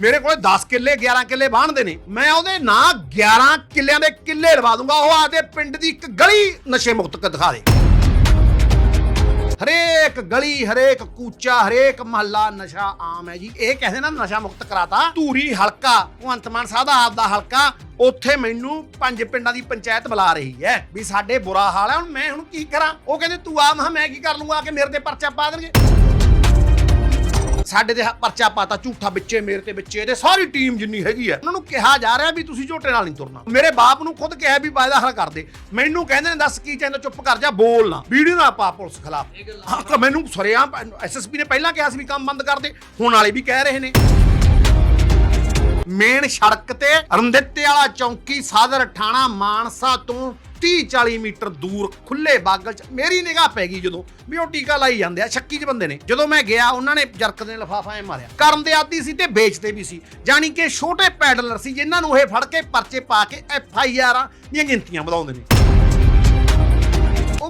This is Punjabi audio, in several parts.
ਮੇਰੇ ਕੋਲ 10 ਕਿੱਲੇ 11 ਕਿੱਲੇ ਬਾਣਦੇ ਨੇ। ਮੈਂ ਉਹਦੇ ਨਾਂ 11 ਕਿੱਲਿਆਂ ਦੇ ਕਿੱਲੇ ਲਵਾ ਦੂੰਗਾ। ਉਹ ਆਦੇ ਪਿੰਡ ਦੀ ਇੱਕ ਗਲੀ ਨਸ਼ੇ ਮੁਕਤ ਕ ਦਿਖਾ ਦੇ। ਹਰੇਕ ਗਲੀ, ਹਰੇਕ ਕੂਚਾ, ਹਰੇਕ ਮਹੱਲਾ ਨਸ਼ਾ ਆਮ ਹੈ ਜੀ। ਇਹ ਕਹਿੰਦੇ ਨਾ ਨਸ਼ਾ ਮੁਕਤ ਕਰਾਤਾ। ਧੂਰੀ ਹਲਕਾ, ਭਗਵੰਤ ਮਾਨ ਸਾਹਿਬ ਦਾ ਆਪਦਾ ਹਲਕਾ। ਉੱਥੇ ਮੈਨੂੰ ਪੰਜ ਪਿੰਡਾਂ ਦੀ ਪੰਚਾਇਤ ਬੁਲਾ ਰਹੀ ਹੈ ਵੀ ਸਾਡੇ ਬੁਰਾ ਹਾਲ ਹੈ। ਹੁਣ ਮੈਂ ਹੁਣ ਕੀ ਕਰਾਂ? ਉਹ ਕਹਿੰਦੇ, ਤੂੰ ਆ ਮੈਂ ਮੈਂ ਕੀ ਕਰ ਲੂੰਗਾ ਆ ਕੇ ਮੇਰੇ ਤੇ ਪਰਚਾ ਪਾ ਦੇਣਗੇ। ਸਾਡੇ ਤੇ ਪਰਚਾ ਪਾਤਾ ਝੂਠਾ ਵਿੱਚੇ ਮੇਰੇ ਤੇ ਵਿੱਚੇ ਇਹਦੇ ਸਾਰੀ ਟੀਮ ਜਿੰਨੀ ਹੈਗੀ ਹੈ ਉਹਨਾਂ ਨੂੰ ਕਿਹਾ ਜਾ ਰਿਹਾ ਵੀ ਤੁਸੀਂ ਝੋਟੇ ਨਾਲ ਨਹੀਂ ਤੁਰਨਾ। ਮੇਰੇ ਬਾਪ ਨੂੰ ਖੁਦ ਕਿਹਾ ਵੀ ਵਾਇਦਾ ਹੱਲ ਕਰ ਦੇ। ਮੈਨੂੰ ਕਹਿੰਦੇ ਨੇ ਦੱਸ ਕੀ ਚਾਹੁੰਦਾ ਚੁੱਪ ਕਰ ਜਾ ਬੋਲ ਨਾ। ਵੀਡੀਓ ਨਾ ਪਾ ਪੁਲਿਸ ਖਿਲਾਫ। ਹਾਂ ਤਾਂ ਮੈਨੂੰ ਸਰਿਆਂ ਐਸਐਸਪੀ ਨੇ ਪਹਿਲਾਂ ਕਿਹਾ ਸੀ ਵੀ ਕੰਮ ਬੰਦ ਕਰ ਦੇ ਹੁਣ ਵਾਲੇ ਵੀ ਕਹਿ ਰਹੇ ਨੇ। ਮੇਨ ਸੜਕ ਤੇ ਰੰਦਿੱਤੇ ਵਾਲਾ ਚੌਂਕੀ ਸਾਦਰ ਠਾਣਾ ਮਾਨਸਾ ਤੋਂ 30 40 ਮੀਟਰ ਦੂਰ ਖੁੱਲੇ ਬਾਗਲ ਚ ਮੇਰੀ ਨਿਗਾਹ ਪੈ ਗਈ ਜਦੋਂ ਵੀ ਉਹ ਟੀਕਾ ਲਾਈ ਜਾਂਦੇ ਆ ਸ਼ੱਕੀ ਚ ਬੰਦੇ ਨੇ। ਜਦੋਂ ਮੈਂ ਗਿਆ, ਉਹਨਾਂ ਨੇ ਜਰਕ ਦੇ ਲਫਾਫਾ ਐ ਮਾਰਿਆ। ਕਰਨ ਦੇ ਆਦੀ ਸੀ ਤੇ ਵੇਚਦੇ ਵੀ ਸੀ। ਜਾਨੀ ਕਿ ਛੋਟੇ ਪੈਡਲਰ ਸੀ, ਜਿਨ੍ਹਾਂ ਨੂੰ ਇਹ ਫੜ ਕੇ ਪਰਚੇ ਪਾ ਕੇ ਐਫ ਆਈ ਆਰਾਂ ਦੀਆਂ ਗਿਣਤੀਆਂ ਵਧਾਉਂਦੇ ਨੇ।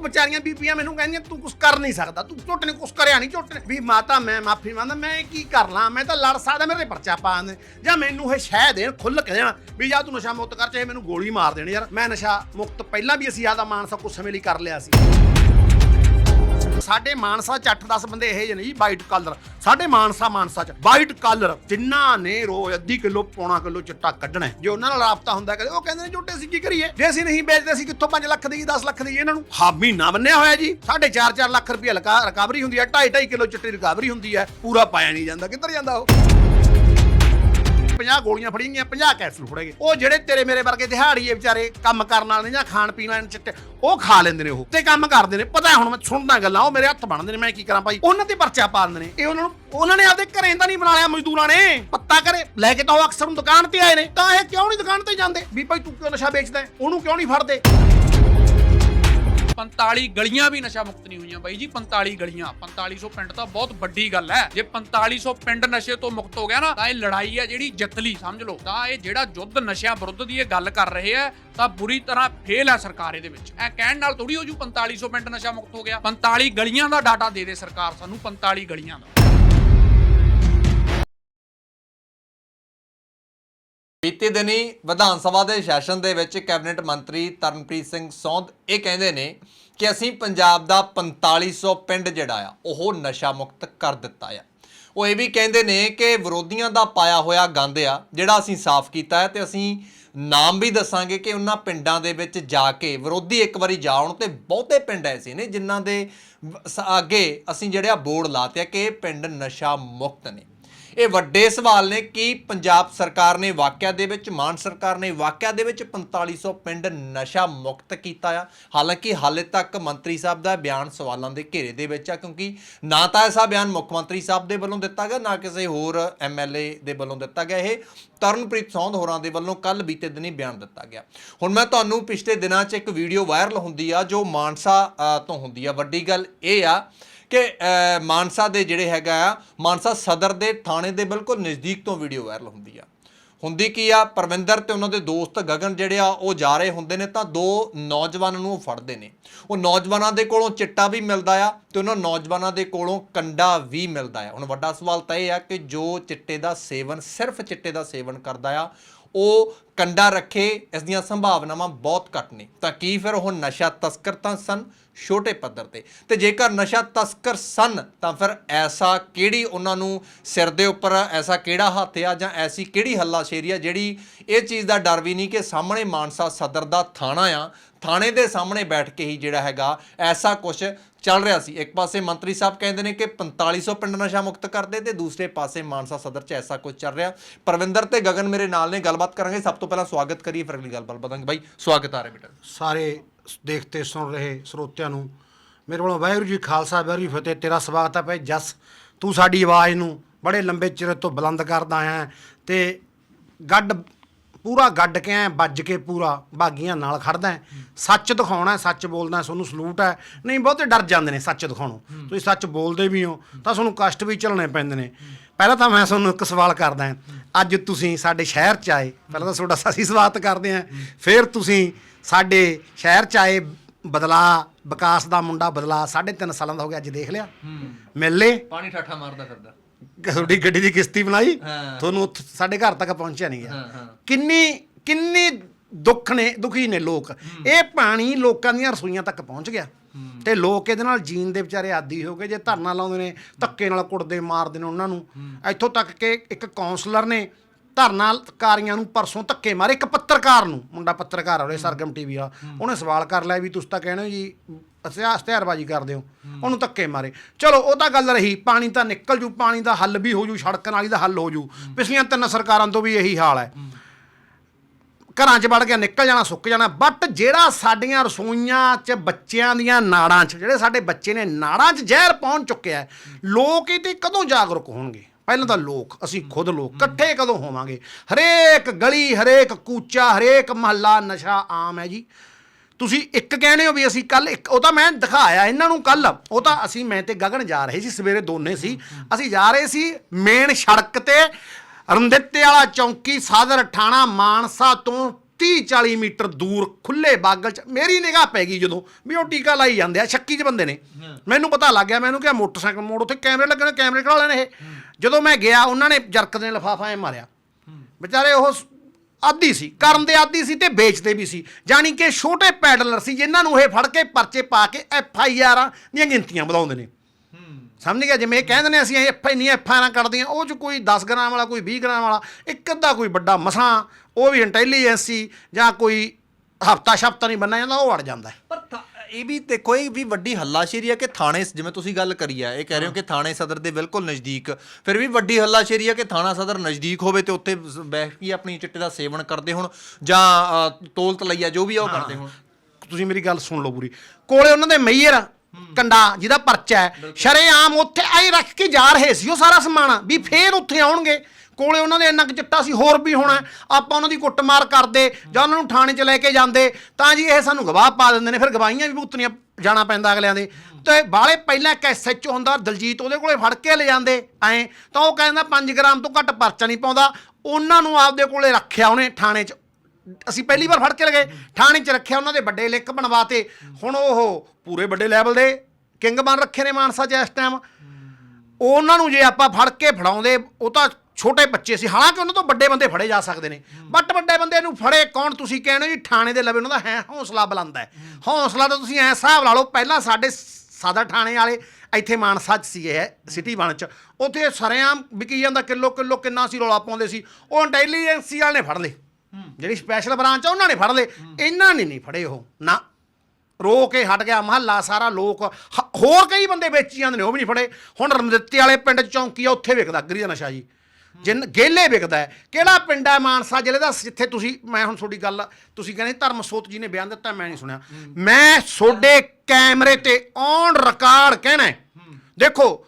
ਵਿਚਾਰੀਆਂ ਬੀਬੀਆਂ ਮੈਨੂੰ ਕਹਿੰਦੀਆਂ, ਤੂੰ ਕੁਝ ਕਰ ਨਹੀਂ ਸਕਦਾ, ਤੂੰ ਝੋਟੇ ਨੇ ਕੁਝ ਕਰਿਆ ਨਹੀਂ ਝੁੱਟ ਨੇ। ਵੀ ਮਾਤਾ, ਮੈਂ ਮਾਫੀ ਮੰਗਦਾ, ਮੈਂ ਕੀ ਕਰ ਲਾਂ? ਮੈਂ ਤਾਂ ਲੜ ਸਕਦਾ, ਮੇਰੇ ਤੇ ਪਰਚਾ ਪਾ ਦੇ ਜਾਂ ਮੈਨੂੰ ਇਹ ਸ਼ਹਿ ਦੇਣ ਖੁੱਲ ਕੇ ਦੇਣ ਵੀ ਜਾਂ ਤੂੰ ਨਸ਼ਾ ਮੁਕਤ ਕਰ, ਚਾਹੇ ਮੈਨੂੰ ਗੋਲੀ ਮਾਰ ਦੇਣ ਯਾਰ। ਮੈਂ ਨਸ਼ਾ ਮੁਕਤ ਪਹਿਲਾਂ ਵੀ ਅਸੀਂ ਆਦਾ ਮਾਨਸਾ ਕੁਝ ਸਮੇਂ ਲਈ ਕਰ ਲਿਆ ਸੀ। ਸਾਡੇ ਮਾਨਸਾ ਚ 8-10 ਬੰਦੇ ਇਹ ਜਿਹੇ ਨੇ ਜੀ ਵਾਈਟ ਕਾਲਰ ਸਾਡੇ ਮਾਨਸਾ ਮਾਨਸਾ ਚ ਵਾਈਟ ਕਾਲਰ ਜਿਨ੍ਹਾਂ ਨੇ ਰੋਜ਼ ਅੱਧੀ ਕਿਲੋ, ਪੌਣਾ ਕਿਲੋ ਚਿੱਟਾ ਕੱਢਣਾ ਹੈ। ਜੇ ਉਹਨਾਂ ਨਾਲ ਰਾਬਤਾ ਹੁੰਦਾ ਕਦੇ, ਉਹ ਕਹਿੰਦੇ ਨੇ ਝੋਟੇ ਅਸੀਂ ਕੀ ਕਰੀਏ? ਜੇ ਅਸੀਂ ਨਹੀਂ ਵੇਚਦੇ ਸੀ ਕਿੱਥੋਂ 5 ਲੱਖ ਦੇਈਏ 10 ਲੱਖ ਦੇਈਏ ਇਹਨਾਂ ਨੂੰ? ਹਾਂ, ਮਹੀਨਾ ਬੰਨਿਆ ਹੋਇਆ ਜੀ। ਸਾਢੇ 4-4 ਲੱਖ ਰੁਪਏ ਰਿਕਵਰੀ ਹੁੰਦੀ ਹੈ। 2.5 ਕਿਲੋ ਚਿੱਟੇ ਦੀ ਰਿਕਵਰੀ ਹੁੰਦੀ ਹੈ। ਪੂਰਾ ਪਾਇਆ ਨਹੀਂ ਜਾਂਦਾ। ਕਿੱਧਰ ਜਾਂਦਾ ਉਹ? 50 ਗੋਲੀਆਂ ਫੜੀਆਂ ਗਈਆਂ 50 ਕੈਪਸੂਲ ਫੜੇ ਗਏ। ਉਹ ਜਿਹੜੇ ਤੇਰੇ ਮੇਰੇ ਵਰਗੇ ਦਿਹਾੜੀਏ ਵਿਚਾਰੇ ਕੰਮ ਕਰਨ ਵਾਲੇ ਜਾਂ ਖਾਣ ਪੀਣ ਵਾਲੇ ਚਿੱਟੇ, ਉਹ ਖਾ ਲੈਂਦੇ ਨੇ ਉਹ, ਤੇ ਕੰਮ ਕਰਦੇ ਨੇ। ਪਤਾ ਹੁਣ ਮੈਂ ਸੁਣਦਾ ਗੱਲਾਂ, ਉਹ ਮੇਰੇ ਹੱਥ ਬਣਦੇ ਨੇ, ਮੈਂ ਕੀ ਕਰਾਂ ਭਾਈ? ਉਹਨਾਂ ਤੇ ਪਰਚਾ ਪਾ ਦਿੰਦੇ ਨੇ। ਇਹ ਉਹਨਾਂ ਨੂੰ, ਉਹਨਾਂ ਨੇ ਆਪਦੇ ਘਰੇ ਤਾਂ ਨਹੀਂ ਬਣਾ ਲਿਆ ਮਜ਼ਦੂਰਾਂ ਨੇ। ਪੱਤਾ ਕਰੇ ਲੈ ਕੇ ਤਾਂ ਉਹ ਅਕਸਰ ਦੁਕਾਨ ਤੇ ਆਏ ਨੇ। ਤਾਂ ਇਹ ਕਿਉਂ ਨਹੀਂ ਦੁਕਾਨ ਤੇ ਜਾਂਦੇ? ਵੀ ਭਾਈ ਤੂੰ ਕਿਉਂ ਨਸ਼ਾ ਵੇਚਦਾ ਉਹਨੂੰ ਕਿਉਂ ਨਹੀਂ ਫੜਦੇ? 45 ਗਲੀਆਂ ਵੀ ਨਸ਼ਾ ਮੁਕਤ ਨਹੀਂ ਹੋਈਆਂ ਬਾਈ ਜੀ 45 ਗਲੀਆਂ। 4500 ਪਿੰਡ ਤਾਂ ਬਹੁਤ ਵੱਡੀ ਗੱਲ ਹੈ। ਜੇ 4500 ਪਿੰਡ ਨਸ਼ੇ ਤੋਂ ਮੁਕਤ ਹੋ ਗਿਆ ਨਾ, ਤਾਂ ਇਹ ਲੜਾਈ ਹੈ ਜਿਹੜੀ ਜਿੱਤ ਲਈ ਸਮਝ ਲਓ। ਤਾਂ ਇਹ ਜਿਹੜਾ ਯੁੱਧ ਨਸ਼ਿਆਂ ਵਿਰੁੱਧ ਦੀ ਇਹ ਗੱਲ ਕਰ ਰਹੇ ਆ ਤਾਂ ਬੁਰੀ ਤਰ੍ਹਾਂ ਫੇਲ ਹੈ ਸਰਕਾਰ ਇਹਦੇ ਵਿੱਚ। ਐ ਕਹਿਣ ਨਾਲ ਥੋੜੀ ਹੋ ਜੂ 4500 ਪਿੰਡ ਨਸ਼ਾ ਮੁਕਤ ਹੋ ਗਿਆ। 45 ਗਲੀਆਂ ਦਾ ਡਾਟਾ ਦੇ ਦੇ ਸਰਕਾਰ ਸਾਨੂੰ 45 ਗਲੀਆਂ ਦਾ। ਬੀਤੇ ਦਿਨੀ ਵਿਧਾਨ ਸਭਾ ਦੇ ਸੈਸ਼ਨ ਦੇ ਵਿੱਚ ਕੈਬਨਿਟ ਮੰਤਰੀ ਤਰਨਪ੍ਰੀਤ ਸਿੰਘ ਸੌਂਦ ਇਹ ਕਹਿੰਦੇ ਨੇ ਕਿ ਅਸੀਂ ਪੰਜਾਬ ਦਾ 4500 ਪਿੰਡ ਜਿਹੜਾ ਆ, ਉਹ ਨਸ਼ਾ ਮੁਕਤ ਕਰ ਦਿੱਤਾ ਆ। ਉਹ ਇਹ ਵੀ ਕਹਿੰਦੇ ਨੇ ਕਿ ਵਿਰੋਧੀਆਂ ਦਾ ਪਾਇਆ ਹੋਇਆ ਗੰਦ ਆ, ਜਿਹੜਾ ਅਸੀਂ ਸਾਫ਼ ਕੀਤਾ ਹੈ ਤੇ ਅਸੀਂ ਨਾਮ ਵੀ ਦੱਸਾਂਗੇ ਕਿ ਉਹਨਾਂ ਪਿੰਡਾਂ ਦੇ ਵਿੱਚ ਜਾ ਕੇ ਵਿਰੋਧੀ ਇੱਕ ਵਾਰੀ ਜਾਣ ਤੇ ਬਹੁਤੇ ਪਿੰਡ ਐਸੇ ਨੇ ਜਿਨ੍ਹਾਂ ਦੇ ਅੱਗੇ ਅਸੀਂ ਜਿਹੜੇ ਆ ਬੋਰਡ ਲਾਤੇ ਆ ਕਿ ਇਹ ਪਿੰਡ ਨਸ਼ਾ ਮੁਕਤ ਨੇ। ਇਹ ਵੱਡੇ ਸਵਾਲ ਨੇ ਕਿ ਪੰਜਾਬ ਸਰਕਾਰ ਨੇ ਵਾਕਿਆ ਦੇ ਵਿੱਚ, ਮਾਨ ਸਰਕਾਰ ਨੇ ਵਾਕਿਆ ਦੇ ਵਿੱਚ 4500 ਪਿੰਡ ਨਸ਼ਾ ਮੁਕਤ ਕੀਤਾ ਆ। ਹਾਲਾਂਕਿ ਹਾਲੇ ਤੱਕ ਮੰਤਰੀ ਸਾਹਿਬ ਦਾ ਬਿਆਨ ਸਵਾਲਾਂ ਦੇ ਘੇਰੇ ਦੇ ਵਿੱਚ ਆ, ਕਿਉਂਕਿ ਨਾ ਤਾਂ ਐਸਾ ਬਿਆਨ ਮੁੱਖ ਮੰਤਰੀ ਸਾਹਿਬ ਦੇ ਵੱਲੋਂ ਦਿੱਤਾ ਗਿਆ, ਨਾ ਕਿਸੇ ਹੋਰ ਐਮਐਲਏ ਦੇ ਵੱਲੋਂ ਦਿੱਤਾ ਗਿਆ। ਇਹ ਤਰਨਪ੍ਰੀਤ ਸੌਂਦ ਹੋਰਾਂ ਦੇ ਵੱਲੋਂ ਕੱਲ ਬੀਤੇ ਦਿਨੀ ਬਿਆਨ ਦਿੱਤਾ ਗਿਆ। ਹੁਣ ਮੈਂ ਤੁਹਾਨੂੰ ਪਿਛਲੇ ਦਿਨਾਂ 'ਚ ਇੱਕ ਵੀਡੀਓ ਵਾਇਰਲ ਹੁੰਦੀ ਆ, ਜੋ ਮਾਨਸਾ ਤੋਂ ਹੁੰਦੀ ਆ। ਵੱਡੀ ਗੱਲ ਇਹ ਆ ਕਿ ਮਾਨਸਾ ਦੇ ਜਿਹੜੇ ਹੈਗਾ ਆ, ਮਾਨਸਾ ਸਦਰ ਦੇ ਥਾਣੇ ਦੇ ਬਿਲਕੁਲ ਨਜ਼ਦੀਕ ਤੋਂ ਵੀਡੀਓ ਵਾਇਰਲ ਹੁੰਦੀ ਆ। ਹੁੰਦੀ ਕੀ ਆ, ਪਰਵਿੰਦਰ ਤੇ ਉਹਨਾਂ ਦੇ ਦੋਸਤ ਗਗਨ ਜਿਹੜੇ ਆ, ਉਹ ਜਾ ਰਹੇ ਹੁੰਦੇ ਨੇ ਤਾਂ ਦੋ ਨੌਜਵਾਨਾਂ ਨੂੰ ਉਹ ਫੜਦੇ ਨੇ। ਉਹ ਨੌਜਵਾਨਾਂ ਦੇ ਕੋਲੋਂ ਚਿੱਟਾ ਵੀ ਮਿਲਦਾ ਆ ਤੇ ਉਹਨਾਂ ਨੌਜਵਾਨਾਂ ਦੇ ਕੋਲੋਂ ਕੰਡਾ ਵੀ ਮਿਲਦਾ ਆ। ਹੁਣ ਵੱਡਾ ਸਵਾਲ ਤਾਂ ਇਹ ਆ ਕਿ ਜੋ ਚਿੱਟੇ ਦਾ ਸੇਵਨ, ਸਿਰਫ ਚਿੱਟੇ ਦਾ ਸੇਵਨ ਕਰਦਾ ਆ ਉਹ ਕੰਡਾ ਰੱਖੇ ਇਸ ਦੀਆਂ ਸੰਭਾਵਨਾਵਾਂ ਬਹੁਤ ਘੱਟ ਨੇ। ਤਾਂ ਕੀ ਫਿਰ ਉਹ ਨਸ਼ਾ ਤਸਕਰ ਤਾਂ ਸਨ? ਛੋਟੇ ਪੱਧਰ ਤੇ। ਤੇ ਜੇਕਰ ਨਸ਼ਾ ਤਸਕਰ ਸਨ, ਤਾਂ ਫਿਰ ਐਸਾ ਕਿਹੜੀ ਉਹਨਾਂ ਨੂੰ ਸਿਰ ਦੇ ਉੱਪਰ, ਐਸਾ ਕਿਹੜਾ ਹੱਥ ਆ ਜਾਂ ਐਸੀ ਕਿਹੜੀ ਹੱਲਾਸ਼ੇਰੀ ਆ ਜਿਹੜੀ ਇਹ ਚੀਜ਼ ਦਾ ਡਰ ਵੀ ਨਹੀਂ ਕਿ ਸਾਹਮਣੇ ਮਾਨਸਾ ਸਦਰ ਦਾ ਥਾਣਾ ਆ ਥਾਣੇ ਦੇ ਸਾਹਮਣੇ ਬੈਠ ਕੇ ਹੀ ਜਿਹੜਾ ਹੈਗਾ ਐਸਾ ਕੁਝ ਚੱਲ ਰਿਹਾ ਸੀ। ਇੱਕ ਪਾਸੇ ਮੰਤਰੀ ਸਾਹਿਬ ਕਹਿੰਦੇ ਨੇ ਕਿ 4500 ਪਿੰਡ ਨਸ਼ਾ ਮੁਕਤ ਕਰਦੇ ਤੇ ਦੂਸਰੇ ਪਾਸੇ ਮਾਨਸਾ ਸਦਰ 'ਚ ਐਸਾ ਕੁਝ ਚੱਲ ਰਿਹਾ। ਪਰਵਿੰਦਰ ਤੇ ਗਗਨ ਮੇਰੇ ਨਾਲ ਨੇ, ਗੱਲਬਾਤ ਕਰਾਂਗੇ। ਸਭ ਤੋਂ ਪਹਿਲਾਂ ਸਵਾਗਤ ਕਰੀਏ, ਫਿਰ ਅਗਲੀ ਗੱਲਬਾਤ ਬਤਾਂਗੇ ਬਾਈ, ਸਵਾਗਤ ਆ ਰਿਹਾ ਬੇਟਾ। ਸਾਰੇ ਦੇਖਤੇ ਸੁਣ ਰਹੇ ਸਰੋਤਿਆਂ ਨੂੰ। ਮੇਰੇ ਵੱਲੋਂ ਵਾਹਿਗੁਰੂ ਜੀ ਖਾਲਸਾ, ਵਾਹਿਗੁਰੂ ਜੀ ਫਤਿਹ। ਤੇਰਾ ਸਵਾਗਤ ਹੈ ਭਾਈ ਜਸ। ਤੂੰ ਸਾਡੀ ਆਵਾਜ਼ ਨੂੰ ਬੜੇ ਲੰਬੇ ਚਿਰ ਤੋਂ ਬੁਲੰਦ ਕਰਦਾ ਆਇਆ ਹੈ ਤੇ ਗੱਡ ਪੂਰਾ ਗੱਡ ਕੇ ਐ ਵੱਜ ਕੇ ਪੂਰਾ ਬਾਗੀਆਂ ਨਾਲ ਖੜਦਾ ਹੈ। ਸੱਚ ਦਿਖਾਉਣਾ ਸੱਚ ਬੋਲਦਾ ਤੁਹਾਨੂੰ ਸਲੂਟ ਹੈ ਨਹੀਂ ਬਹੁਤੇ ਡਰ ਜਾਂਦੇ ਨੇ ਸੱਚ ਦਿਖਾਉਣੋਂ। ਤੁਸੀਂ ਸੱਚ ਬੋਲਦੇ ਵੀ ਹੋ ਤਾਂ ਤੁਹਾਨੂੰ ਕਸ਼ਟ ਵੀ ਝੱਲਣੇ ਪੈਂਦੇ ਨੇ। ਪਹਿਲਾਂ ਤਾਂ ਮੈਂ ਤੁਹਾਨੂੰ ਇੱਕ ਸਵਾਲ ਕਰਦਾ ਹਾਂ ਅੱਜ ਤੁਸੀਂ ਸਾਡੇ ਸ਼ਹਿਰ ਚ ਆਏ ਪਹਿਲਾਂ ਤਾਂ ਤੁਹਾਡਾ ਅਸੀਂ ਸਵਾਗਤ ਕਰਦੇ ਹਾਂ ਫਿਰ ਤੁਸੀਂ ਸਾਡੇ ਸ਼ਹਿਰ ਚ ਆਏ ਬਦਲਾ ਵਿਕਾਸ ਦਾ ਮੁੰਡਾ ਬਦਲਾ ਸਾਢੇ ਤਿੰਨ ਸਾਲਾਂ ਦਾ ਹੋ ਗਿਆ ਅੱਜ ਦੇਖ ਲਿਆ। ਮਿਲ ਲੇ ਪਾਣੀ ਠਾਠਾ ਮਾਰਦਾ ਫਿਰਦਾ। ਤੁਹਾਡੀ ਗੱਡੀ ਦੀ ਕਿਸ਼ਤੀ ਬਣਾਈ ਹਾਂ। ਤੁਹਾਨੂੰ ਉੱਥੇ ਸਾਡੇ ਘਰ ਤੱਕ ਪਹੁੰਚਿਆ ਨਹੀਂ ਗਿਆ ਹਾਂ। ਕਿੰਨੀ ਕਿੰਨੀ ਦੁੱਖ ਨੇ ਦੁਖੀ ਨੇ ਲੋਕ। ਇਹ ਪਾਣੀ ਲੋਕਾਂ ਦੀਆਂ ਰਸੋਈਆਂ ਤੱਕ ਪਹੁੰਚ ਗਿਆ। ਤੇ ਲੋਕ ਇਹਦੇ ਨਾਲ ਜੀਣ ਦੇ ਵਿਚਾਰੇ ਆਦੀ ਹੋ ਗਏ ਜੇ ਧਰਨਾ ਲਾਉਂਦੇ ਨੇ ਧੱਕੇ ਨਾਲ ਕੁੱਟਦੇ ਮਾਰਦੇ ਨੇ ਉਹਨਾਂ ਨੂੰ। ਇੱਥੋਂ ਤੱਕ ਕਿ ਇੱਕ ਕਾਉਂਸਲਰ ਨੇ ਧਰਨਾਕਾਰੀਆਂ ਨੂੰ ਪਰਸੋਂ ਧੱਕੇ ਮਾਰੇ ਇੱਕ ਪੱਤਰਕਾਰ ਨੂੰ। ਮੁੰਡਾ ਪੱਤਰਕਾਰ ਹੋਰੇ ਸਰਗਮ ਟੀਵੀ ਆ। ਉਹਨੇ ਸਵਾਲ ਕਰ ਲਿਆ ਵੀ ਤੁਸੀਂ ਤਾਂ ਕਹਿੰਦੇ ਹੋ ਜੀ ਅਸਿਆ ਹਥਿਆਰਬਾਜ਼ੀ ਕਰਦੇ ਹੋ। ਉਹਨੂੰ ਧੱਕੇ ਮਾਰੇ। ਚਲੋ ਉਹ ਤਾਂ ਗੱਲ ਰਹੀ ਪਾਣੀ ਤਾਂ ਨਿਕਲ ਜੂ ਪਾਣੀ ਦਾ ਹੱਲ ਵੀ ਹੋ ਜੂ ਸੜਕ ਨਾਲੀ ਦਾ ਹੱਲ ਹੋ ਜੂ। ਪਿਛਲੀਆਂ ਤਿੰਨ ਸਰਕਾਰਾਂ ਤੋਂ ਵੀ ਇਹੀ ਹਾਲ ਹੈ। ਘਰਾਂ 'ਚ ਵੜ ਗਿਆ ਨਿਕਲ ਜਾਣਾ ਸੁੱਕ ਜਾਣਾ। ਬਟ ਜਿਹੜਾ ਸਾਡੀਆਂ ਰਸੋਈਆਂ 'ਚ ਬੱਚਿਆਂ ਦੀਆਂ ਨਾੜਾਂ 'ਚ ਜਿਹੜੇ ਸਾਡੇ ਬੱਚੇ ਨੇ ਨਾੜਾਂ 'ਚ ਜ਼ਹਿਰ ਪਹੁੰਚ ਚੁੱਕਿਆ ਹੈ ਲੋਕ ਇਹ ਤੇ ਕਦੋਂ ਜਾਗਰੂਕ ਹੋਣਗੇ? ਪਹਿਲਾਂ ਤਾਂ ਲੋਕ ਅਸੀਂ ਖੁਦ ਲੋਕ ਇਕੱਠੇ ਕਦੋਂ ਹੋਵਾਂਗੇ? ਹਰੇਕ ਗਲੀ ਹਰੇਕ ਕੂਚਾ ਹਰੇਕ ਮਹੱਲਾ ਨਸ਼ਾ ਆਮ ਹੈ ਜੀ। ਤੁਸੀਂ ਇੱਕ ਕਹਿੰਦੇ ਹੋ ਵੀ ਅਸੀਂ ਕੱਲ ਇੱਕ ਉਹ ਤਾਂ ਮੈਂ ਦਿਖਾਇਆ ਇਹਨਾਂ ਨੂੰ ਕੱਲ ਉਹ ਤਾਂ ਅਸੀਂ ਮੈਂ ਤੇ ਗਗਨ ਜਾ ਰਹੇ ਸੀ ਸਵੇਰੇ ਦੋਨੇ ਸੀ। ਅਸੀਂ ਜਾ ਰਹੇ ਸੀ ਮੇਨ ਸੜਕ ਤੇ ਰੰਦਿੱਤੇ ਵਾਲਾ ਚੌਂਕੀ ਸਾਦਰ ਠਾਣਾ ਮਾਨਸਾ ਤੋਂ 30 40 ਮੀਟਰ ਦੂਰ ਖੁੱਲੇ ਬਾਗਲ ਚ। ਮੇਰੀ ਨਿਗਾਹ ਪੈ ਗਈ ਜਦੋਂ ਵੀ ਉਹ ਟੀਕਾ ਲਾਈ ਜਾਂਦੇ ਆ ਸ਼ੱਕੀ ਚ ਬੰਦੇ ਨੇ। ਮੈਨੂੰ ਪਤਾ ਲੱਗ ਗਿਆ ਮੈਨੂੰ ਕਿਹਾ ਮੋਟਰਸਾਈਕਲ ਮੋੜ ਉੱਥੇ ਕੈਮਰੇ ਲੱਗਣੇ ਕੈਮਰੇ ਕਢਾ ਲੈਣੇ ਇਹ। ਜਦੋਂ ਮੈਂ ਗਿਆ, ਉਹਨਾਂ ਨੇ ਜਰਕ ਦੇ ਲਿਫਾਫਾ ਐ ਮਾਰਿਆ। ਵਿਚਾਰੇ ਉਹ ਸ- ਆਦੀ ਸੀ, ਕਰਨ ਦੇ ਆਦੀ ਸੀ ਤੇ ਵੇਚਦੇ ਵੀ ਸੀ। ਜਾਣੀ ਕਿ ਛੋਟੇ ਪੈਡਲਰ ਸੀ, ਜਿਨ੍ਹਾਂ ਨੂੰ ਇਹ ਫੜ ਕੇ ਪਰਚੇ ਪਾ ਕੇ ਐਫ ਆਈ ਆਰਾਂ ਦੀਆਂ ਗਿਣਤੀਆਂ ਵਧਾਉਂਦੇ ਨੇ। ਸਮਝ ਗਿਆ? ਜਿਵੇਂ ਇਹ ਕਹਿੰਦੇ ਨੇ, ਅਸੀਂ ਐਫ ਆਈ ਨਹੀਂ ਐਫ ਆਰਾਂ ਕੱਢਦੀਆਂ, ਉਹ ਚ ਕੋਈ 10 ਗ੍ਰਾਮ ਵਾਲਾ, ਕੋਈ 20 ਗ੍ਰਾਮ ਵਾਲਾ, ਇੱਕ ਅੱਧਾ ਕੋਈ ਵੱਡਾ ਮਸਾਂ, ਉਹ ਵੀ ਇੰਟੈਲੀਜੈਂਸੀ ਜਾਂ ਕੋਈ ਹਫਤਾ ਸ਼ਫਤਾ ਨਹੀਂ ਬੰਨਿਆ ਜਾਂਦਾ, ਉਹ ਵੜ ਜਾਂਦਾ। ਪਰ ਇਹ ਵੀ ਦੇਖੋ ਇਹ ਵੀ ਵੱਡੀ ਹੱਲਾਸ਼ੇਰੀ ਹੈ ਕਿ ਥਾਣੇ ਜਿਵੇਂ ਤੁਸੀਂ ਗੱਲ ਕਰੀ ਆ ਇਹ ਕਹਿ ਰਹੇ ਹੋ ਕਿ ਥਾਣੇ ਸਦਰ ਦੇ ਬਿਲਕੁਲ ਨਜ਼ਦੀਕ। ਫਿਰ ਵੀ ਵੱਡੀ ਹੱਲਾਸ਼ੇਰੀ ਹੈ ਕਿ ਥਾਣਾ ਸਦਰ ਨਜ਼ਦੀਕ ਹੋਵੇ ਤੇ ਉੱਥੇ ਬੈਠ ਕੇ ਆਪਣੀ ਚਿੱਟੇ ਦਾ ਸੇਵਨ ਕਰਦੇ ਹੋਣ ਜਾਂ ਅ, ਤੋਲ ਤਲਈਆ ਜੋ ਵੀ ਆ ਉਹ ਕਰਦੇ ਹੋਣ। ਤੁਸੀਂ ਮੇਰੀ ਗੱਲ ਸੁਣ ਲਓ ਪੂਰੀ। ਕੋਲੇ ਉਹਨਾਂ ਦੇ ਮੇਅਰ ਕੰਡਾ ਜਿਹਦਾ ਪਰਚਾ ਹੈ ਸ਼ਰੇਆਮ ਉੱਥੇ ਆਈ ਰੱਖ ਕੇ ਜਾ ਰਹੇ ਸੀ ਉਹ ਸਾਰਾ ਸਮਾਨ ਵੀ ਫੇਰ ਉੱਥੇ ਆਉਣਗੇ। ਕੋਲੇ ਉਹਨਾਂ ਦੇ ਇੰਨਾ ਕੁ ਚਿੱਟਾ ਸੀ, ਹੋਰ ਵੀ ਹੋਣਾ। ਆਪਾਂ ਉਹਨਾਂ ਦੀ ਕੁੱਟਮਾਰ ਕਰਦੇ ਜਾਂ ਉਹਨਾਂ ਨੂੰ ਥਾਣੇ 'ਚ ਲੈ ਕੇ ਜਾਂਦੇ, ਤਾਂ ਜੀ ਇਹ ਸਾਨੂੰ ਗਵਾਹ ਪਾ ਦਿੰਦੇ ਨੇ। ਫਿਰ ਗਵਾਹੀਆਂ ਵੀ ਭੁਗਤਣੀਆਂ ਜਾਣਾ ਪੈਂਦਾ ਅਗਲਿਆਂ ਦੇ। ਤੇ ਬਾਲੇ ਪਹਿਲਾਂ ਇੱਕ ਐਸਐਚਓ ਹੁੰਦਾ, ਦਲਜੀਤ ਉਹਦੇ ਕੋਲੇ ਫੜ ਕੇ ਲੈ ਜਾਂਦੇ, ਐਂ। ਤਾਂ ਉਹ ਕਹਿੰਦਾ 5 ਗ੍ਰਾਮ ਤੋਂ ਘੱਟ ਪਰਚਾ ਨਹੀਂ ਪਾਉਂਦਾ। ਉਹਨਾਂ ਨੂੰ ਆਪਦੇ ਕੋਲੇ ਰੱਖਿਆ ਉਹਨੇ ਥਾਣੇ 'ਚ। ਅਸੀਂ ਪਹਿਲੀ ਵਾਰ ਫੜ ਕੇ ਲਗੇ, ਥਾਣੇ 'ਚ ਰੱਖਿਆ ਉਹਨਾਂ ਦੇ ਵੱਡੇ ਲਿੰਕ ਬਣਵਾਤੇ। ਹੁਣ ਉਹ ਪੂਰੇ ਵੱਡੇ ਲੈਵਲ ਦੇ ਕਿੰਗ ਬਣ ਰੱਖੇ ਨੇ ਮਾਨਸਾ 'ਚ ਇਸ ਟਾਈਮ ਉਹਨਾਂ ਨੂੰ ਜੇ ਆਪਾਂ ਫੜ ਕੇ ਫੜਾਉਂਦੇ, ਉਹ ਤਾਂ ਛੋਟੇ ਬੱਚੇ ਸੀ ਹਾਲਾਂਕਿ ਉਹਨਾਂ ਤੋਂ ਵੱਡੇ ਬੰਦੇ ਫੜੇ ਜਾ ਸਕਦੇ ਨੇ ਬਟ ਵੱਡੇ ਬੰਦੇ ਨੂੰ ਫੜੇ ਕੌਣ ਤੁਸੀਂ ਕਹਿੰਦੇ ਜੀ ਥਾਣੇ ਦੇ ਲਵੇ ਉਹਨਾਂ ਦਾ ਹੈ ਹੌਸਲਾ ਬੁਲੰਦ ਹੈ। ਹੌਸਲਾ ਤਾਂ ਤੁਸੀਂ ਐ ਹਿਸਾਬ ਲਾ ਲਓ ਪਹਿਲਾਂ ਸਾਡੇ ਸਾਦਾ ਥਾਣੇ ਵਾਲੇ ਇੱਥੇ ਮਾਨਸਾ 'ਚ ਸੀ ਇਹ ਸਿਟੀ ਬਣ 'ਚ ਉੱਥੇ ਸਰੇਆਮ ਵਿਕੀ ਜਾਂਦਾ ਕਿਲੋ ਕਿਲੋ ਕਿੰਨਾ ਸੀ ਰੌਲਾ ਪਾਉਂਦੇ ਸੀ ਉਹ ਇੰਟੈਲੀਜੈਂਸੀ ਵਾਲੇ ਨੇ ਫੜ ਲਏ। ਜਿਹੜੀ ਸਪੈਸ਼ਲ ਬ੍ਰਾਂਚ ਆ ਉਹਨਾਂ ਨੇ ਫੜ ਲਏ। ਇਹਨਾਂ ਨੇ ਨਹੀਂ ਫੜੇ ਉਹ ਨਾ। ਰੋ ਕੇ ਹਟ ਗਿਆ ਮਹੱਲਾ ਸਾਰਾ ਲੋਕ ਹੋਰ ਕਈ ਬੰਦੇ ਵੇਚੀ ਜਾਂਦੇ ਨੇ ਉਹ ਵੀ ਨਹੀਂ ਫੜੇ। ਹੁਣ ਰਮਦਿੱਤੇ ਵਾਲੇ ਪਿੰਡ ਚ ਚੌਂਕੀ ਆ ਉੱਥੇ ਵਿਕਦਾ ਗਰੀ ਦਾ ਨਸ਼ਾ ਜੀ। ਜਿੰਨ ਗੇਲੇ ਵਿਕਦਾ ਹੈ। ਕਿਹੜਾ ਪਿੰਡ ਹੈ ਮਾਨਸਾ ਜ਼ਿਲ੍ਹੇ ਦਾ? ਜਿੱਥੇ ਤੁਸੀਂ ਮੈਂ ਹੁਣ ਤੁਹਾਡੀ ਗੱਲ ਤੁਸੀਂ ਕਹਿੰਦੇ ਧਰਮ ਸੋਤ ਜੀ ਨੇ ਬਿਆਨ ਦਿੱਤਾ ਮੈਂ ਨਹੀਂ ਸੁਣਿਆ। ਮੈਂ ਤੁਹਾਡੇ ਕੈਮਰੇ ਤੇ ਔਨ ਰਿਕਾਰਡ ਕਹਿਣਾ। ਦੇਖੋ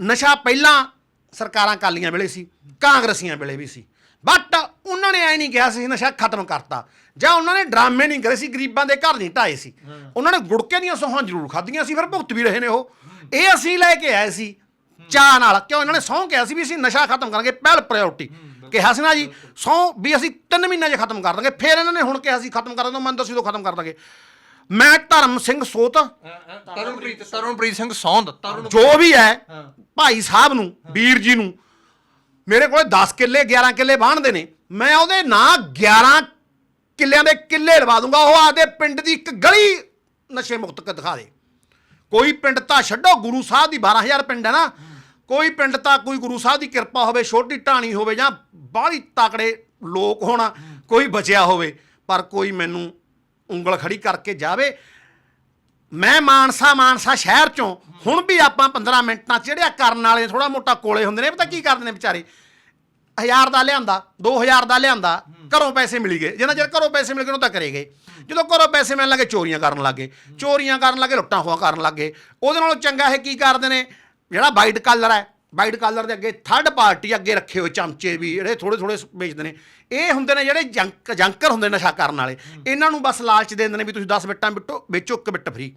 ਨਸ਼ਾ ਪਹਿਲਾਂ ਸਰਕਾਰਾਂ ਕਾਲੀਆਂ ਵੇਲੇ ਸੀ ਕਾਂਗਰਸੀਆਂ ਵੇਲੇ ਵੀ ਸੀ। ਬਟ ਉਹਨਾਂ ਨੇ ਐ ਨਹੀਂ ਕਿਹਾ ਸੀ ਨਸ਼ਾ ਖਤਮ ਕਰਤਾ। ਜਾਂ ਉਹਨਾਂ ਨੇ ਡਰਾਮੇ ਨਹੀਂ ਕਰੇ ਸੀ ਗਰੀਬਾਂ ਦੇ ਘਰ ਨਹੀਂ ਢਾਏ ਸੀ। ਉਹਨਾਂ ਨੇ ਗੁੜਕੇ ਦੀਆਂ ਸੌਹਾਂ ਜ਼ਰੂਰ ਖਾਧੀਆਂ ਸੀ ਫਿਰ ਭੁਗਤ ਵੀ ਰਹੇ ਨੇ ਉਹ। ਇਹ ਅਸੀਂ ਲੈ ਕੇ ਆਏ ਸੀ ਚਾਹ ਨਾਲ। ਕਿਉਂ ਇਹਨਾਂ ਨੇ ਸਹੁੰ ਕਿਹਾ ਸੀ ਵੀ ਅਸੀਂ ਨਸ਼ਾ ਖਤਮ ਕਰਾਂਗੇ ਪਹਿਲ ਪ੍ਰਾਇੋਰਟੀ ਕਿਹਾ ਸੀ ਨਾ ਜੀ ਸਹੁੰ ਵੀ ਅਸੀਂ 3 ਮਹੀਨਿਆਂ 'ਚ ਖਤਮ ਕਰ ਦਾਂਗੇ ਫਿਰ ਇਹਨਾਂ ਨੇ ਹੁਣ ਕਿਹਾ ਸੀ ਖਤਮ ਕਰ ਦਾਂਗੇ ਮੈਂ ਦੱਸੀ ਤੋਂ ਖਤਮ ਕਰ ਦਾਂਗੇ। ਮੈਂ ਧਰਮ ਸਿੰਘ ਸੋਤ ਤਰੁਣਪ੍ਰੀਤ ਤਰੁਣਪ੍ਰੀਤ ਸਿੰਘ। ਸੌਂਦ ਤਰੁਣ ਜੋ ਵੀ ਹੈ ਭਾਈ ਸਾਹਿਬ ਨੂੰ ਵੀਰ ਜੀ ਨੂੰ ਮੇਰੇ ਕੋਲੇ 10 ਕਿੱਲੇ 11 ਕਿੱਲੇ ਬਾਣਦੇ ਨੇ। ਮੈਂ ਉਹਦੇ ਨਾਂ 11 ਕਿੱਲਿਆਂ ਦੇ ਕਿੱਲੇ ਲਵਾ ਦੂੰਗਾ ਉਹ ਆਦੇ ਪਿੰਡ ਦੀ ਇੱਕ ਗਲੀ ਨਸ਼ੇ ਮੁਕਤ ਕਰ ਦਿਖਾ ਦੇ। ਕੋਈ ਪਿੰਡ ਤਾਂ ਛੱਡੋ, ਗੁਰੂ ਸਾਹਿਬ ਦੀ 12000 ਪਿੰਡ ਹੈ ਨਾ। ਕੋਈ ਪਿੰਡ ਤਾਂ ਕੋਈ ਗੁਰੂ ਸਾਹਿਬ ਦੀ ਕਿਰਪਾ ਹੋਵੇ, ਛੋਟੀ ਢਾਣੀ ਹੋਵੇ ਜਾਂ ਬਾਹਲੀ ਤਾਕੜੇ ਲੋਕ ਹੋਣਾ, ਕੋਈ ਬਚਿਆ ਹੋਵੇ, ਪਰ ਕੋਈ ਮੈਨੂੰ ਉਂਗਲ ਖੜੀ ਕਰਕੇ ਜਾਵੇ। ਮੈਂ ਮਾਨਸਾ ਮਾਨਸਾ ਸ਼ਹਿਰ ਚੋਂ, ਹੁਣ ਵੀ ਆਪਾਂ 15 ਮਿੰਟਾਂ 'ਚ ਜਿਹੜੇ ਆ ਕਰਨ ਵਾਲੇ ਥੋੜਾ ਮੋਟਾ ਕੋਲੇ ਹੁੰਦੇ ਨੇ ਪਤਾ ਕੀ ਕਰਦੇ ਨੇ ਵਿਚਾਰੇ? ਹਜ਼ਾਰ ਦਾ ਲਿਆਂਦਾ 2000 ਦਾ ਲਿਆਂਦਾ, ਘਰੋਂ ਪੈਸੇ ਮਿਲ ਗਏ। ਜਿੰਨਾ ਚਿਰ ਘਰੋਂ ਪੈਸੇ ਮਿਲ ਗਏ ਉਹ ਤਾਂ ਕਰੇ ਗਏ। ਜਦੋਂ ਘਰੋਂ ਪੈਸੇ ਮਿਲਣ ਲੱਗੇ, ਚੋਰੀਆਂ ਕਰਨ ਲੱਗੇ ਚੋਰੀਆਂ ਕਰਨ ਲੱਗੇ, ਲੁੱਟਾਂ ਖੋਹਾਂ ਕਰਨ ਲੱਗੇ ਉਹਦੇ ਨਾਲੋਂ ਚੰਗਾ ਇਹ ਕੀ ਕਰਦੇ ਨੇ? ਜਿਹੜਾ ਵਾਈਟ ਕਲਰ ਹੈ ਵਾਈਟ ਕਲਰ ਦੇ ਅੱਗੇ ਥਰਡ ਪਾਰਟੀ ਅੱਗੇ ਰੱਖੇ ਹੋਏ ਚਮਚੇ ਵੀ ਜਿਹੜੇ ਥੋੜੇ ਥੋੜੇ ਵੇਚਦੇ ਨੇ। ਇਹ ਹੁੰਦੇ ਨੇ ਜਿਹੜੇ ਜੰਕ, ਜੰਕਰ ਹੁੰਦੇ ਨਸ਼ਾ ਕਰਨ ਵਾਲੇ। ਇਹਨਾਂ ਨੂੰ ਬਸ ਲਾਲਚ ਦੇ ਦਿੰਦੇ ਨੇ ਵੀ ਤੁਸੀਂ 10 ਬਿੱਟਾਂ ਬਿੱਟੋ ਵੇਚੋ ਇੱਕ ਬਿੱਟ ਫਰੀ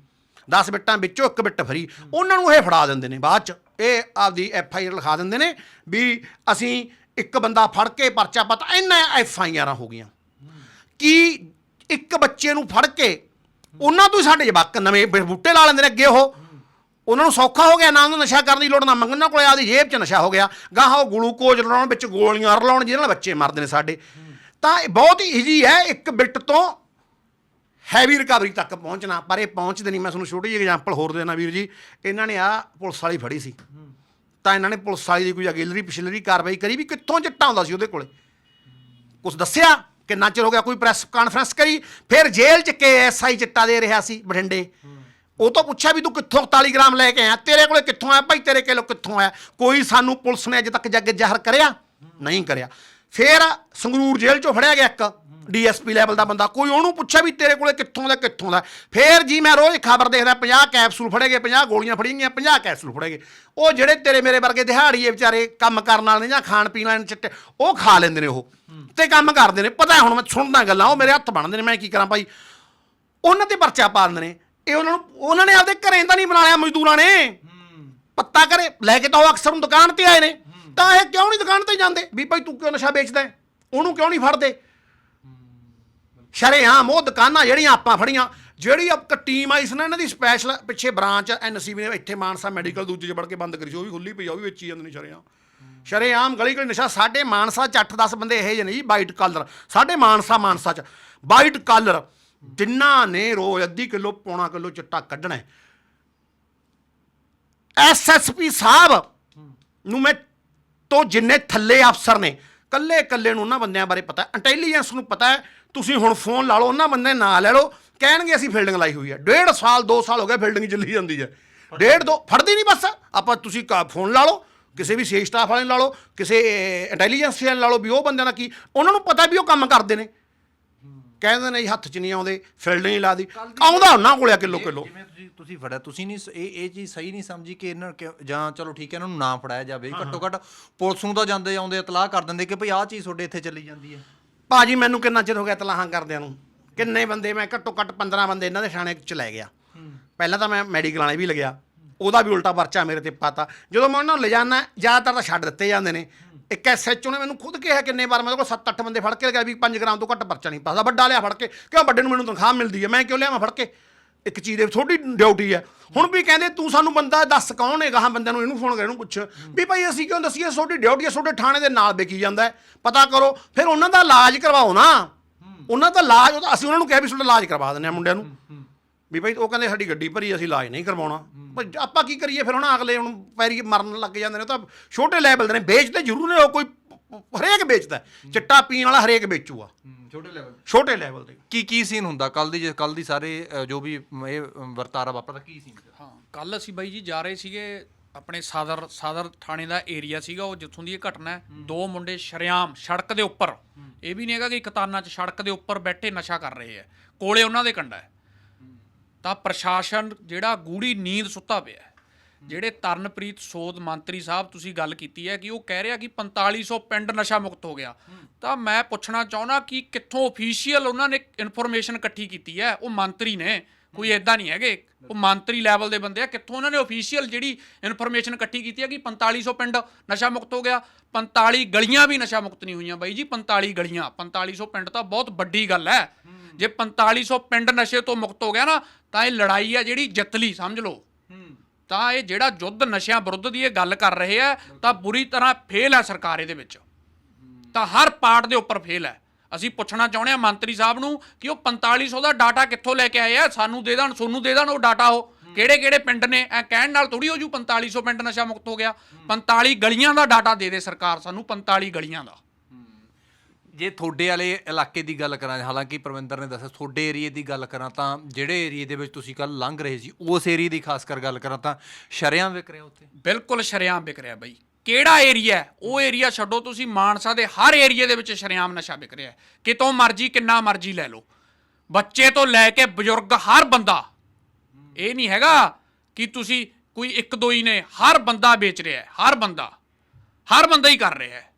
10 ਬਿੱਟਾਂ ਵਿੱਚੋਂ ਇੱਕ ਬਿੱਟ ਫਰੀ ਉਹਨਾਂ ਨੂੰ ਇਹ ਫੜਾ ਦਿੰਦੇ ਨੇ ਬਾਅਦ ਚ। ਇਹ ਆਪਦੀ ਐਫ ਆਈ ਆਰ ਲਿਖਾ ਦਿੰਦੇ ਨੇ ਵੀ ਅਸੀਂ ਇੱਕ ਬੰਦਾ ਫੜ ਕੇ ਪਰਚਾ ਪਤਾ ਇੰਨਾ ਐਫ ਆਈ ਆਰਾਂ ਹੋ ਗਈਆਂ। ਕੀ ਇੱਕ ਬੱਚੇ ਨੂੰ ਫੜ ਕੇ ਉਹਨਾਂ ਤੋਂ ਹੀ ਸਾਡੇ ਜਵਾਕ ਨਵੇਂ ਬ- ਬੂਟੇ ਲਾ ਲੈਂਦੇ ਨੇ ਅੱਗੇ ਉਹ। ਉਹਨਾਂ ਨੂੰ ਸੌਖਾ ਹੋ ਗਿਆ, ਨਾ ਉਹਨੂੰ ਨਸ਼ਾ ਕਰਨ ਦੀ ਲੋੜ, ਨਾ ਮੰਗਣ ਕੋਲੇ ਆਦੀ ਜੇਬ 'ਚ ਨਸ਼ਾ ਹੋ ਗਿਆ। ਗਾਹਾਂ ਉਹ ਗਲੂਕੋਜ਼ ਲਾਉਣ, ਵਿੱਚ ਗੋਲੀਆਂ ਰਲਾਉਣ ਜਿਹਦੇ ਨਾਲ ਬੱਚੇ ਮਰਦੇ ਨੇ ਸਾਡੇ। ਤਾਂ ਇਹ ਬਹੁਤ ਹੀ ਈਜ਼ੀ ਹੈ, ਇੱਕ ਬਿੱਟ ਤੋਂ ਹੈਵੀ ਰਿਕਵਰੀ ਤੱਕ ਪਹੁੰਚਣਾ। ਪਰ ਇਹ ਪਹੁੰਚਦੇ ਨਹੀਂ। ਮੈਂ ਤੁਹਾਨੂੰ ਛੋਟੀ ਜਿਹੀ ਐਗਜ਼ਾਮਪਲ ਹੋਰ ਦੇਣਾ ਵੀਰ ਜੀ। ਇਹਨਾਂ ਨੇ ਆ ਪੁਲਿਸ ਵਾਲੀ ਫੜੀ ਸੀ। ਤਾਂ ਇਹਨਾਂ ਨੇ ਪੁਲਿਸ ਵਾਲੀ ਦੀ ਕੋਈ ਅਗੇਲਰੀ ਪਿਛਲਰੀ ਕਾਰਵਾਈ ਕਰੀ ਵੀ ਕਿੱਥੋਂ ਚਿੱਟਾ ਹੁੰਦਾ ਸੀ ਉਹਦੇ ਕੋਲੇ। ਕੁਝ ਦੱਸਿਆ? ਕਿੰਨਾ ਚਿਰ ਹੋ ਗਿਆ ਕੋਈ ਪ੍ਰੈਸ ਕਾਨਫਰੰਸ ਕਰੀ, ਫਿਰ ਜੇਲ੍ਹ 'ਚ ਕੇਐਸਆਈ ਚਿੱਟਾ ਦੇ ਰਿਹਾ ਸੀ ਬਠਿੰਡੇ। ਉਹ ਤੋਂ ਪੁੱਛਿਆ ਵੀ ਤੂੰ ਕਿੱਥੋਂ 41 ਗ੍ਰਾਮ ਲੈ ਕੇ ਆਇਆ? ਤੇਰੇ ਕੋਲੇ ਕਿੱਥੋਂ ਆਇਆ? ਭਾਈ ਤੇਰੇ ਕਿਲੋ ਕਿੱਥੋਂ ਆਇਆ? ਕੋਈ ਸਾਨੂੰ ਪੁਲਿਸ ਨੇ ਅਜੇ ਤੱਕ ਜੱਗ ਜ਼ਾਹਰ ਕਰਿਆ? ਨਹੀਂ ਕਰਿਆ। ਫਿਰ ਸੰਗਰੂਰ ਜੇਲ੍ਹ 'ਚੋਂ ਫੜਿਆ ਗਿਆ ਇੱਕ। ਡੀਐਸਪੀ ਲੈਵਲ ਦਾ ਬੰਦਾ, ਕੋਈ ਉਹਨੂੰ ਪੁੱਛਿਆ ਵੀ ਤੇਰੇ ਕੋਲੇ ਕਿੱਥੋਂ ਦਾ ਕਿੱਥੋਂ ਦਾ। ਫੇਰ ਜੀ ਮੈਂ ਰੋਜ਼ ਖਬਰ ਦੇਖਦਾ 50 ਕੈਪਸੂਲ ਫੜੇ ਗਏ 50 ਗੋਲੀਆਂ ਫੜੀਆਂ ਗਈਆਂ 50 ਕੈਪਸੂਲ ਫੜੇ ਗਏ। ਉਹ ਜਿਹੜੇ ਤੇਰੇ ਮੇਰੇ ਵਰਗੇ ਦਿਹਾੜੀਏ ਵਿਚਾਰੇ ਕੰਮ ਕਰਨ ਵਾਲੇ ਨੇ ਜਾਂ ਖਾਣ ਪੀਣ ਵਾਲੇ ਚਿੱਟੇ, ਉਹ ਖਾ ਲੈਂਦੇ ਨੇ ਉਹ। ਤੇ ਕੰਮ ਕਰਦੇ ਨੇ। ਪਤਾ ਹੁਣ ਮੈਂ ਸੁਣਦਾ ਗੱਲਾਂ, ਉਹ ਮੇਰੇ ਹੱਥ ਬਣਦੇ ਨੇ, ਮੈਂ ਕੀ ਕਰਾਂ ਭਾਈ? ਉਹਨਾਂ ਤੇ ਪਰਚਾ ਪਾ ਦਿੰਦੇ ਨੇ। ਇਹ ਉਹਨਾਂ ਨੂੰ, ਉਹਨਾਂ ਨੇ ਆਪਦੇ ਘਰੇ ਤਾਂ ਨਹੀਂ ਬਣਾ ਲਿਆ ਮਜ਼ਦੂਰਾਂ ਨੇ। ਪੱਤਾ ਕਰੇ ਲੈ ਕੇ ਤਾਂ ਉਹ ਅਕਸਰ ਨੂੰ ਦੁਕਾਨ ਤੇ ਆਏ ਨੇ। ਤਾਂ ਇਹ ਕਿਉਂ ਨਹੀਂ ਦੁਕਾਨ ਤੇ ਜਾਂਦੇ? ਵੀ ਭਾਈ ਤੂੰ ਕਿਉਂ ਨਸ਼ਾ ਵੇਚਦਾ ਉਹਨੂੰ ਕਿਉਂ ਨਹੀਂ ਫੜਦੇ? ਸ਼ਰੇਆਮ ਉਹ ਦੁਕਾਨਾਂ ਜਿਹੜੀਆਂ ਆਪਾਂ ਫੜੀਆਂ ਜਿਹੜੀ ਇੱਕ ਟੀਮ ਆਈ ਸੀ ਨਾ ਇਹਨਾਂ ਦੀ ਸਪੈਸ਼ਲ ਪਿੱਛੇ ਬ੍ਰਾਂਚ ਐਨਸੀਬੀ ਨੇ ਇੱਥੇ ਮਾਨਸਾ ਮੈਡੀਕਲ ਦੂਜੇ ਚ ਵੜ ਕੇ ਬੰਦ ਕਰੀ ਸੀ ਉਹ ਵੀ ਖੁੱਲੀ ਪਈ ਆ, ਉਹ ਵੀ ਵੇਚੀ ਜਾਂਦੇ ਨੇ ਸ਼ਰੇਆਮ। ਸ਼ਰੇਆਮ ਗਲੀ ਗਲੀ ਨਸ਼ਾ ਸਾਡੇ ਮਾਨਸਾ ਚ 8-10 ਬੰਦੇ ਇਹੋ ਜਿਹੇ ਨੇ ਜੀ ਵਾਈਟ ਕਾਲਰ ਸਾਡੇ ਮਾਨਸਾ ਮਾਨਸਾ ਚ। ਵਾਈਟ ਕਾਲਰ ਜਿਨ੍ਹਾਂ ਨੇ ਰੋਜ਼ ਅੱਧੀ ਕਿਲੋ ਪੌਣਾ ਕਿਲੋ ਚਿੱਟਾ ਕੱਢਣਾ ਹੈ। ਐਸਐਸਪੀ ਸਾਹਿਬ ਨੂੰ ਮੈਂ ਤੋਂ ਜਿੰਨੇ ਥੱਲੇ ਅਫਸਰ ਨੇ ਕੱਲੇ ਕੱਲੇ ਨੂੰ ਉਹਨਾਂ ਬੰਦਿਆਂ ਬਾਰੇ ਪਤਾ ਇੰਟੈਲੀਜੈਂਸ ਨੂੰ ਪਤਾ ਹੈ ਤੁਸੀਂ ਹੁਣ ਫੋਨ ਲਾ ਲਓ ਉਹਨਾਂ ਬੰਦੇ ਨਾਂ ਲੈ ਲਓ ਕਹਿਣਗੇ ਅਸੀਂ ਫੀਲਡਿੰਗ ਲਾਈ ਹੋਈ ਹੈ। ਡੇਢ ਸਾਲ 2 ਸਾਲ ਹੋ ਗਏ ਫੀਲਡਿੰਗ ਚੱਲੀ ਜਾਂਦੀ ਹੈ। ਡੇਢ ਦੋ ਫੜਦੀ ਨਹੀਂ ਬਸ। ਆਪਾਂ ਤੁਸੀਂ ਕਾ- ਫੋਨ ਲਾ ਲਓ ਕਿਸੇ ਵੀ ਸੇਜ ਸਟਾਫ ਵਾਲੇ ਨੂੰ ਲਾ ਲਓ ਕਿਸੇ ਇੰਟੈਲੀਜੈਂਸ ਵਾਲੇ ਨੂੰ ਲਾ ਲਓ ਵੀ ਉਹ ਬੰਦਿਆਂ ਦਾ ਕੀ ਉਹਨਾਂ ਨੂੰ ਪਤਾ ਵੀ ਉਹ ਕੰਮ ਕਰਦੇ ਨੇ। ਕਹਿੰਦੇ ਨੇ ਜੀ ਹੱਥ 'ਚ ਨਹੀਂ ਆਉਂਦੇ ਫੀਲਡਿੰਗ ਨਹੀਂ ਲਾਦੀ। ਆਉਂਦਾ ਉਹਨਾਂ ਕੋਲੇ ਕਿਲੋ ਕਿਲੋ। ਜਿਵੇਂ ਤੁਸੀਂ ਤੁਸੀਂ ਫੜਿਆ ਤੁਸੀਂ ਨਹੀਂ ਇਹ ਇਹ ਚੀਜ਼ ਸਹੀ ਨਹੀਂ ਸਮਝੀ ਕਿ ਇਹਨਾਂ ਜਾਂ ਚਲੋ ਠੀਕ ਹੈ ਇਹਨਾਂ ਨੂੰ ਨਾ ਫੜਾਇਆ ਜਾਵੇ। ਘੱਟੋ ਘੱਟ ਪੁਲਿਸ ਨੂੰ ਤਾਂ ਜਾਂਦੇ ਆਉਂਦੇ ਇਤਲਾਹ ਕਰ ਦਿੰਦੇ ਕਿ ਭਈ ਆਹ ਚੀਜ਼ ਤੁਹਾਡੇ ਇੱਥੇ ਚੱਲੀ ਜਾਂਦੀ ਹੈ। ਭਾਜੀ ਮੈਨੂੰ ਕਿੰਨਾ ਚਿਰ ਹੋ ਗਿਆ ਤਲਾਹਾਂ ਕਰਦਿਆਂ ਨੂੰ? ਕਿੰਨੇ ਬੰਦੇ ਮੈਂ ਘੱਟੋ ਘੱਟ 15 ਬੰਦੇ ਇਹਨਾਂ ਦੇ ਥਾਣੇ ਚ ਲੈ ਗਿਆ। ਪਹਿਲਾਂ ਤਾਂ ਮੈਂ ਮੈਡੀਕਲ ਵਾਲੇ ਵੀ ਲਗਿਆ। ਉਹਦਾ ਵੀ ਉਲਟਾ ਪਰਚਾ ਮੇਰੇ ਤੇ ਪਾਤਾ। ਜਦੋਂ ਮੈਂ ਉਹਨਾਂ ਨੂੰ ਲਿਜਾਣਾ ਜ਼ਿਆਦਾਤਰ ਤਾਂ ਛੱਡ ਦਿੱਤੇ ਜਾਂਦੇ ਨੇ। ਇੱਕ ਐਸਐਚਓ ਨੇ ਮੈਨੂੰ ਖੁਦ ਕਿਹਾ ਕਿੰਨੇ ਵਾਰ ਮੇਰੇ ਕੋਲ 7-8 ਬੰਦੇ ਫੜ ਕੇ ਲਗਾਇਆ ਵੀ 5 ਗ੍ਰਾਮ ਤੋਂ ਘੱਟ ਪਰਚਾ ਨਹੀਂ ਪਾਸਦਾ। ਵੱਡਾ ਲਿਆ ਫੜ ਕੇ ਕਿਉਂ ਵੱਡੇ ਨੂੰ ਮੈਨੂੰ ਤਨਖਾਹ ਮਿਲਦੀ ਹੈ? ਮੈਂ ਕਿਉਂ ਲਿਆਵਾਂ ਫੜ ਕੇ? ਇੱਕ ਚੀਜ਼ ਦੇ ਤੁਹਾਡੀ ਡਿਊਟੀ ਹੈ। ਹੁਣ ਵੀ ਕਹਿੰਦੇ ਤੂੰ ਸਾਨੂੰ ਬੰਦਾ ਦੱਸ ਕੌਣ ਹੈਗਾ? ਹਾਂ, ਬੰਦਿਆਂ ਨੂੰ ਇਹਨੂੰ ਫੋਨ ਕਰ ਇਹਨੂੰ ਪੁੱਛ। ਵੀ ਭਾਈ ਅਸੀਂ ਕਿਉਂ ਦੱਸੀਏ? ਤੁਹਾਡੀ ਡਿਊਟੀ ਹੈ, ਤੁਹਾਡੇ ਥਾਣੇ ਦੇ ਨਾਲ ਵਿਕੀ ਜਾਂਦਾ ਹੈ। ਪਤਾ ਕਰੋ, ਫਿਰ ਉਹਨਾਂ ਦਾ ਇਲਾਜ ਕਰਵਾਓ ਨਾ। ਉਹਨਾਂ ਦਾ ਇਲਾਜ ਅਸੀਂ ਉਹਨਾਂ ਨੂੰ ਕਿਹਾ ਵੀ ਤੁਹਾਡਾ ਇਲਾਜ ਕਰਵਾ ਦਿੰਦੇ ਆ ਮੁੰਡਿਆਂ ਨੂੰ। ਵੀ ਭਾਈ ਉਹ ਕਹਿੰਦੇ ਸਾਡੀ ਗੱਡੀ ਭਰੀ, ਅਸੀਂ ਇਲਾਜ ਨਹੀਂ ਕਰਵਾਉਣਾ। ਪਰ ਆਪਾਂ ਕੀ ਕਰੀਏ? ਫਿਰ ਹੁਣ ਅਗਲੇ ਹੁਣ ਪੈਰੀ ਮਰਨ ਲੱਗ ਜਾਂਦੇ ਨੇ ਤਾਂ ਛੋਟੇ ਲੈਵਲ ਦੇ ਨੇ। ਵੇਚਦੇ ਜ਼ਰੂਰ ਨੇ, ਉਹ ਕੋਈ ਹਰੇਕ ਵੇਚਦਾ ਚਿੱਟਾ ਪੀਣ ਵਾਲਾ ਹਰੇਕ ਵੇਚੂਗਾ। ਛੋਟੇ ਲੈਵਲ ਛੋਟੇ ਲੈਵਲ ਤੇ। ਕੀ ਕੀ ਸੀਨ ਹੁੰਦਾ? ਕੱਲ ਦੀ ਜੇ ਕੱਲ ਦੀ ਸਾਰੇ ਅ, ਜੋ ਵੀ ਮ, ਇਹ ਅ, ਵਰਤਾਰਾ ਵਾਪਰਦਾ ਕੀ ਸੀਨ ਹਾਂ ਕੱਲ ਅਸੀਂ ਬਾਈ ਜੀ ਜਾ ਰਹੇ ਸੀਗੇ ਆਪਣੇ ਸਾਦਰ ਸਾਦਰ ਥਾਣੇ ਦਾ ਏਰੀਆ ਸੀਗਾ ਉਹ ਜਿੱਥੋਂ ਦੀ ਇਹ ਘਟਨਾ ਹੈ। ਦੋ ਮੁੰਡੇ ਸ਼ਰਿਆਮ ਸੜਕ ਦੇ ਉੱਪਰ। ਇਹ ਵੀ ਨਹੀਂ ਹੈਗਾ ਕਿ ਕਤਾਨਾਂ 'ਚ ਸੜਕ ਦੇ ਉੱਪਰ ਬੈਠੇ ਨਸ਼ਾ ਕਰ ਰਹੇ ਹੈ। ਕੋਲੇ ਉਹਨਾਂ ਦੇ ਕੰਡਾ ਹੈ। ਤਾਂ ਪ੍ਰਸ਼ਾਸਨ ਜਿਹੜਾ ਗੂੜੀ ਨੀਂਦ ਸੁੱਤਾ ਪਿਆ ਹੈ। ਜਿਹੜੇ ਤਰਨਪ੍ਰੀਤ ਸੋਧ ਮੰਤਰੀ ਸਾਹਿਬ ਤੁਸੀਂ ਗੱਲ ਕੀਤੀ ਹੈ ਕਿ ਉਹ ਕਹਿ ਰਿਹਾ ਕਿ 4500 ਪਿੰਡ ਨਸ਼ਾ ਮੁਕਤ ਹੋ ਗਿਆ। ਤਾਂ ਮੈਂ ਪੁੱਛਣਾ ਚਾਹੁੰਦਾ ਕਿ ਕਿੱਥੋਂ ਅਫੀਸ਼ੀਅਲ ਉਹਨਾਂ ਨੇ ਇਨਫੋਰਮੇਸ਼ਨ ਇਕੱਠੀ ਕੀਤੀ ਹੈ? ਉਹ ਮੰਤਰੀ ਨੇ, ਕੋਈ ਐਦਾਂ ਨਹੀਂ ਹੈਗੇ। ਉਹ ਮੰਤਰੀ ਲੈਵਲ ਦੇ ਬੰਦੇ ਆ। ਕਿੱਥੋਂ ਉਹਨਾਂ ਨੇ ਅਫੀਸ਼ੀਅਲ ਜਿਹੜੀ ਇਨਫੋਰਮੇਸ਼ਨ ਇਕੱਠੀ ਕੀਤੀ ਹੈ ਕਿ 4500 ਪਿੰਡ ਨਸ਼ਾ ਮੁਕਤ ਹੋ ਗਿਆ? 45 ਗਲੀਆਂ ਵੀ ਨਸ਼ਾ ਮੁਕਤ ਨਹੀਂ ਹੋਈਆਂ ਬਾਈ ਜੀ 45 ਗਲੀਆਂ। 4500 ਪਿੰਡ ਤਾਂ ਬਹੁਤ ਵੱਡੀ ਗੱਲ ਹੈ। ਜੇ 4500 ਪਿੰਡ ਨਸ਼ੇ ਤੋਂ ਮੁਕਤ ਹੋ ਗਿਆ ਨਾ, ਤਾਂ ਇਹ ਲੜਾਈ ਆ ਜਿਹੜੀ ਜਿੱਤ ਲਈ, ਸਮਝ ਲਓ। ਤਾਂ ਇਹ ਜਿਹੜਾ ਯੁੱਧ ਨਸ਼ਿਆਂ ਵਿਰੁੱਧ ਦੀ ਇਹ ਗੱਲ ਕਰ ਰਹੇ ਆ, ਤਾਂ ਬੁਰੀ ਤਰ੍ਹਾਂ ਫੇਲ ਹੈ ਸਰਕਾਰ ਇਹਦੇ ਵਿੱਚ। ਤਾਂ ਹਰ ਪਾਰਟ ਦੇ ਉੱਪਰ ਫੇਲ ਹੈ ਅਸੀਂ ਪੁੱਛਣਾ ਚਾਹੁੰਦੇ ਆ ਮੰਤਰੀ ਸਾਹਿਬ ਨੂੰ ਕਿ ਉਹ 4500 ਦਾ ਡਾਟਾ ਕਿੱਥੋਂ ਲੈ ਕੇ ਆਏ ਆ? ਸਾਨੂੰ ਦੇ ਦੇਣ, ਸੋਨੂੰ ਦੇ ਦੇਣ ਉਹ ਡਾਟਾ ਉਹ। ਕਿਹੜੇ ਕਿਹੜੇ ਪਿੰਡ ਨੇ? ਐ ਕਹਿਣ ਨਾਲ ਥੋੜੀ ਹੋ ਜੂ 4500 ਪਿੰਡ ਨਸ਼ਾ ਮੁਕਤ ਹੋ ਗਿਆ। 45 ਗਲੀਆਂ ਦਾ ਡਾਟਾ ਦੇ ਦੇ ਸਰਕਾਰ ਸਾਨੂੰ 45 ਗਲੀਆਂ ਦਾ। ਜੇ ਤੁਹਾਡੇ ਵਾਲੇ ਇਲਾਕੇ ਦੀ ਗੱਲ ਕਰਾਂ, ਹਾਲਾਂਕਿ ਪ੍ਰਵਿੰਦਰ ਨੇ ਦੱਸਿਆ ਤੁਹਾਡੇ ਏਰੀਏ ਦੀ ਗੱਲ ਕਰਾਂ, ਤਾਂ ਜਿਹੜੇ ਏਰੀਏ ਦੇ ਵਿੱਚ ਤੁਸੀਂ ਕੱਲ ਲੰਘ ਰਹੇ ਸੀ, ਉਸ ਏਰੀਏ ਦੀ ਖਾਸ ਕਰ ਗੱਲ ਕਰਾਂ, ਤਾਂ ਸ਼ਰਿਆਂ ਵਿਕ ਰਿਹਾ ਉੱਥੇ? ਬਿਲਕੁਲ ਸ਼ਰੇਆਮ ਵਿਕ ਰਿਹਾ ਬਈ। ਕਿਹੜਾ ਏਰੀਆ ਉਹ ਏਰੀਆ ਛੱਡੋ ਤੁਸੀਂ, ਮਾਨਸਾ ਦੇ ਹਰ ਏਰੀਏ ਦੇ ਵਿੱਚ ਸ਼ਰੇਆਮ ਨਸ਼ਾ ਵਿਕ ਰਿਹਾ ਕਿਤੋਂ ਮਰਜ਼ੀ, ਕਿੰਨਾ ਮਰਜ਼ੀ ਲੈ ਲਓ। ਬੱਚੇ ਤੋਂ ਲੈ ਕੇ ਬਜ਼ੁਰਗ, ਹਰ ਬੰਦਾ, ਇਹ ਨਹੀਂ ਹੈਗਾ ਕਿ ਤੁਸੀਂ ਕੋਈ ਇੱਕ ਦੋ ਹੀ ਨੇ, ਹਰ ਬੰਦਾ ਵੇਚ ਰਿਹਾ ਹੈ, ਹਰ ਬੰਦਾ ਹਰ ਬੰਦਾ ਹੀ ਕਰ ਰਿਹਾ ਹੈ।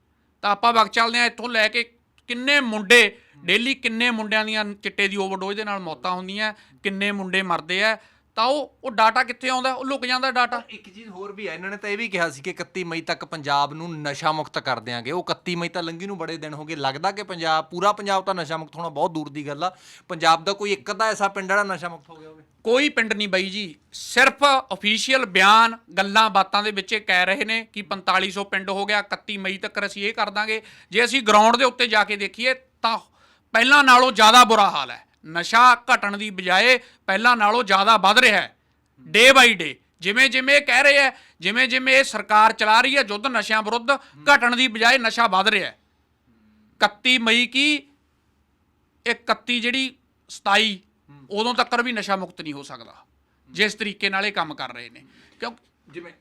ਤਾਂ ਆਪਾਂ ਵਕਤ ਚੱਲਦੇ ਆ ਇੱਥੋਂ ਲੈ ਕੇ ਕਿੰਨੇ ਮੁੰਡੇ ਡੇਲੀ ਕਿੰਨੇ ਮੁੰਡਿਆਂ ਦੀਆਂ ਚਿੱਟੇ ਦੀ ਓਵਰਡੋਜ਼ ਦੇ ਨਾਲ ਮੌਤਾਂ ਹੁੰਦੀਆਂ, ਕਿੰਨੇ ਮੁੰਡੇ ਮਰਦੇ ਆ ਤਾਂ ਉਹ ਉਹ ਡਾਟਾ ਕਿੱਥੇ ਆਉਂਦਾ? ਉਹ ਲੁਕ ਜਾਂਦਾ ਡਾਟਾ। ਇੱਕ ਚੀਜ਼ ਹੋਰ ਵੀ ਹੈ ਇਹਨਾਂ ਨੇ ਤਾਂ ਇਹ ਵੀ ਕਿਹਾ ਸੀ ਕਿ 31 ਮਈ ਤੱਕ ਪੰਜਾਬ ਨੂੰ ਨਸ਼ਾ ਮੁਕਤ ਕਰ ਦਿਆਂਗੇ। ਉਹ 31 ਮਈ ਤਾਂ ਲੰਗੀ ਨੂੰ ਬੜੇ ਦਿਨ ਹੋ ਗਏ। ਲੱਗਦਾ ਕਿ ਪੰਜਾਬ ਪੂਰਾ ਪੰਜਾਬ ਤਾਂ ਨਸ਼ਾ ਮੁਕਤ ਹੋਣਾ ਬਹੁਤ ਦੂਰ ਦੀ ਗੱਲ ਆ। ਪੰਜਾਬ ਦਾ ਕੋਈ ਇੱਕ ਅੱਧਾ ਐਸਾ ਪਿੰਡ ਜਿਹੜਾ ਨਸ਼ਾ ਮੁਕਤ ਹੋ ਗਿਆ ਹੋਵੇ। ਕੋਈ ਪਿੰਡ ਨਹੀਂ ਬਾਈ ਜੀ। ਸਿਰਫ ਅਫੀਸ਼ੀਅਲ ਬਿਆਨ ਗੱਲਾਂ ਬਾਤਾਂ ਦੇ ਵਿੱਚ ਇਹ ਕਹਿ ਰਹੇ ਨੇ ਕਿ 4500 ਪਿੰਡ ਹੋ ਗਿਆ 31 ਮਈ ਤੱਕ ਅਸੀਂ ਇਹ ਕਰ ਦਾਂਗੇ। ਜੇ ਅਸੀਂ ਗਰਾਊਂਡ ਦੇ ਉੱਤੇ ਜਾ ਕੇ ਦੇਖੀਏ ਤਾਂ ਪਹਿਲਾਂ ਨਾਲੋਂ ਜ਼ਿਆਦਾ ਬੁਰਾ ਹਾਲ ਹੈ। ਨਸ਼ਾ ਘਟਣ ਦੀ ਬਜਾਏ ਪਹਿਲਾਂ ਨਾਲੋਂ ਜ਼ਿਆਦਾ ਵੱਧ ਰਿਹਾ ਹੈ। ਡੇ ਬਾਈ ਡੇ ਜਿਵੇਂ ਜਿਵੇਂ ਇਹ ਕਹਿ ਰਹੇ ਹੈ, ਜਿਵੇਂ ਜਿਵੇਂ ਇਹ ਸਰਕਾਰ ਚਲਾ ਰਹੀ ਹੈ ਯੁੱਧ ਨਸ਼ਿਆਂ ਵਿਰੁੱਧ ਘਟਣ ਦੀ ਬਜਾਏ ਨਸ਼ਾ ਵੱਧ ਰਿਹਾ ਹੈ। 31 ਮਈ ਕੀ, ਇਹ 31 ਜਿਹੜੀ 27 ਉਦੋਂ ਤੱਕ ਵੀ ਨਸ਼ਾ ਮੁਕਤ ਨਹੀਂ ਹੋ ਸਕਦਾ। ਜਿਸ ਤਰੀਕੇ ਨਾਲ ਇਹ ਕੰਮ ਕਰ ਰਹੇ ਨੇ। ਕਿਉਂਕਿ ਜਿਵੇਂ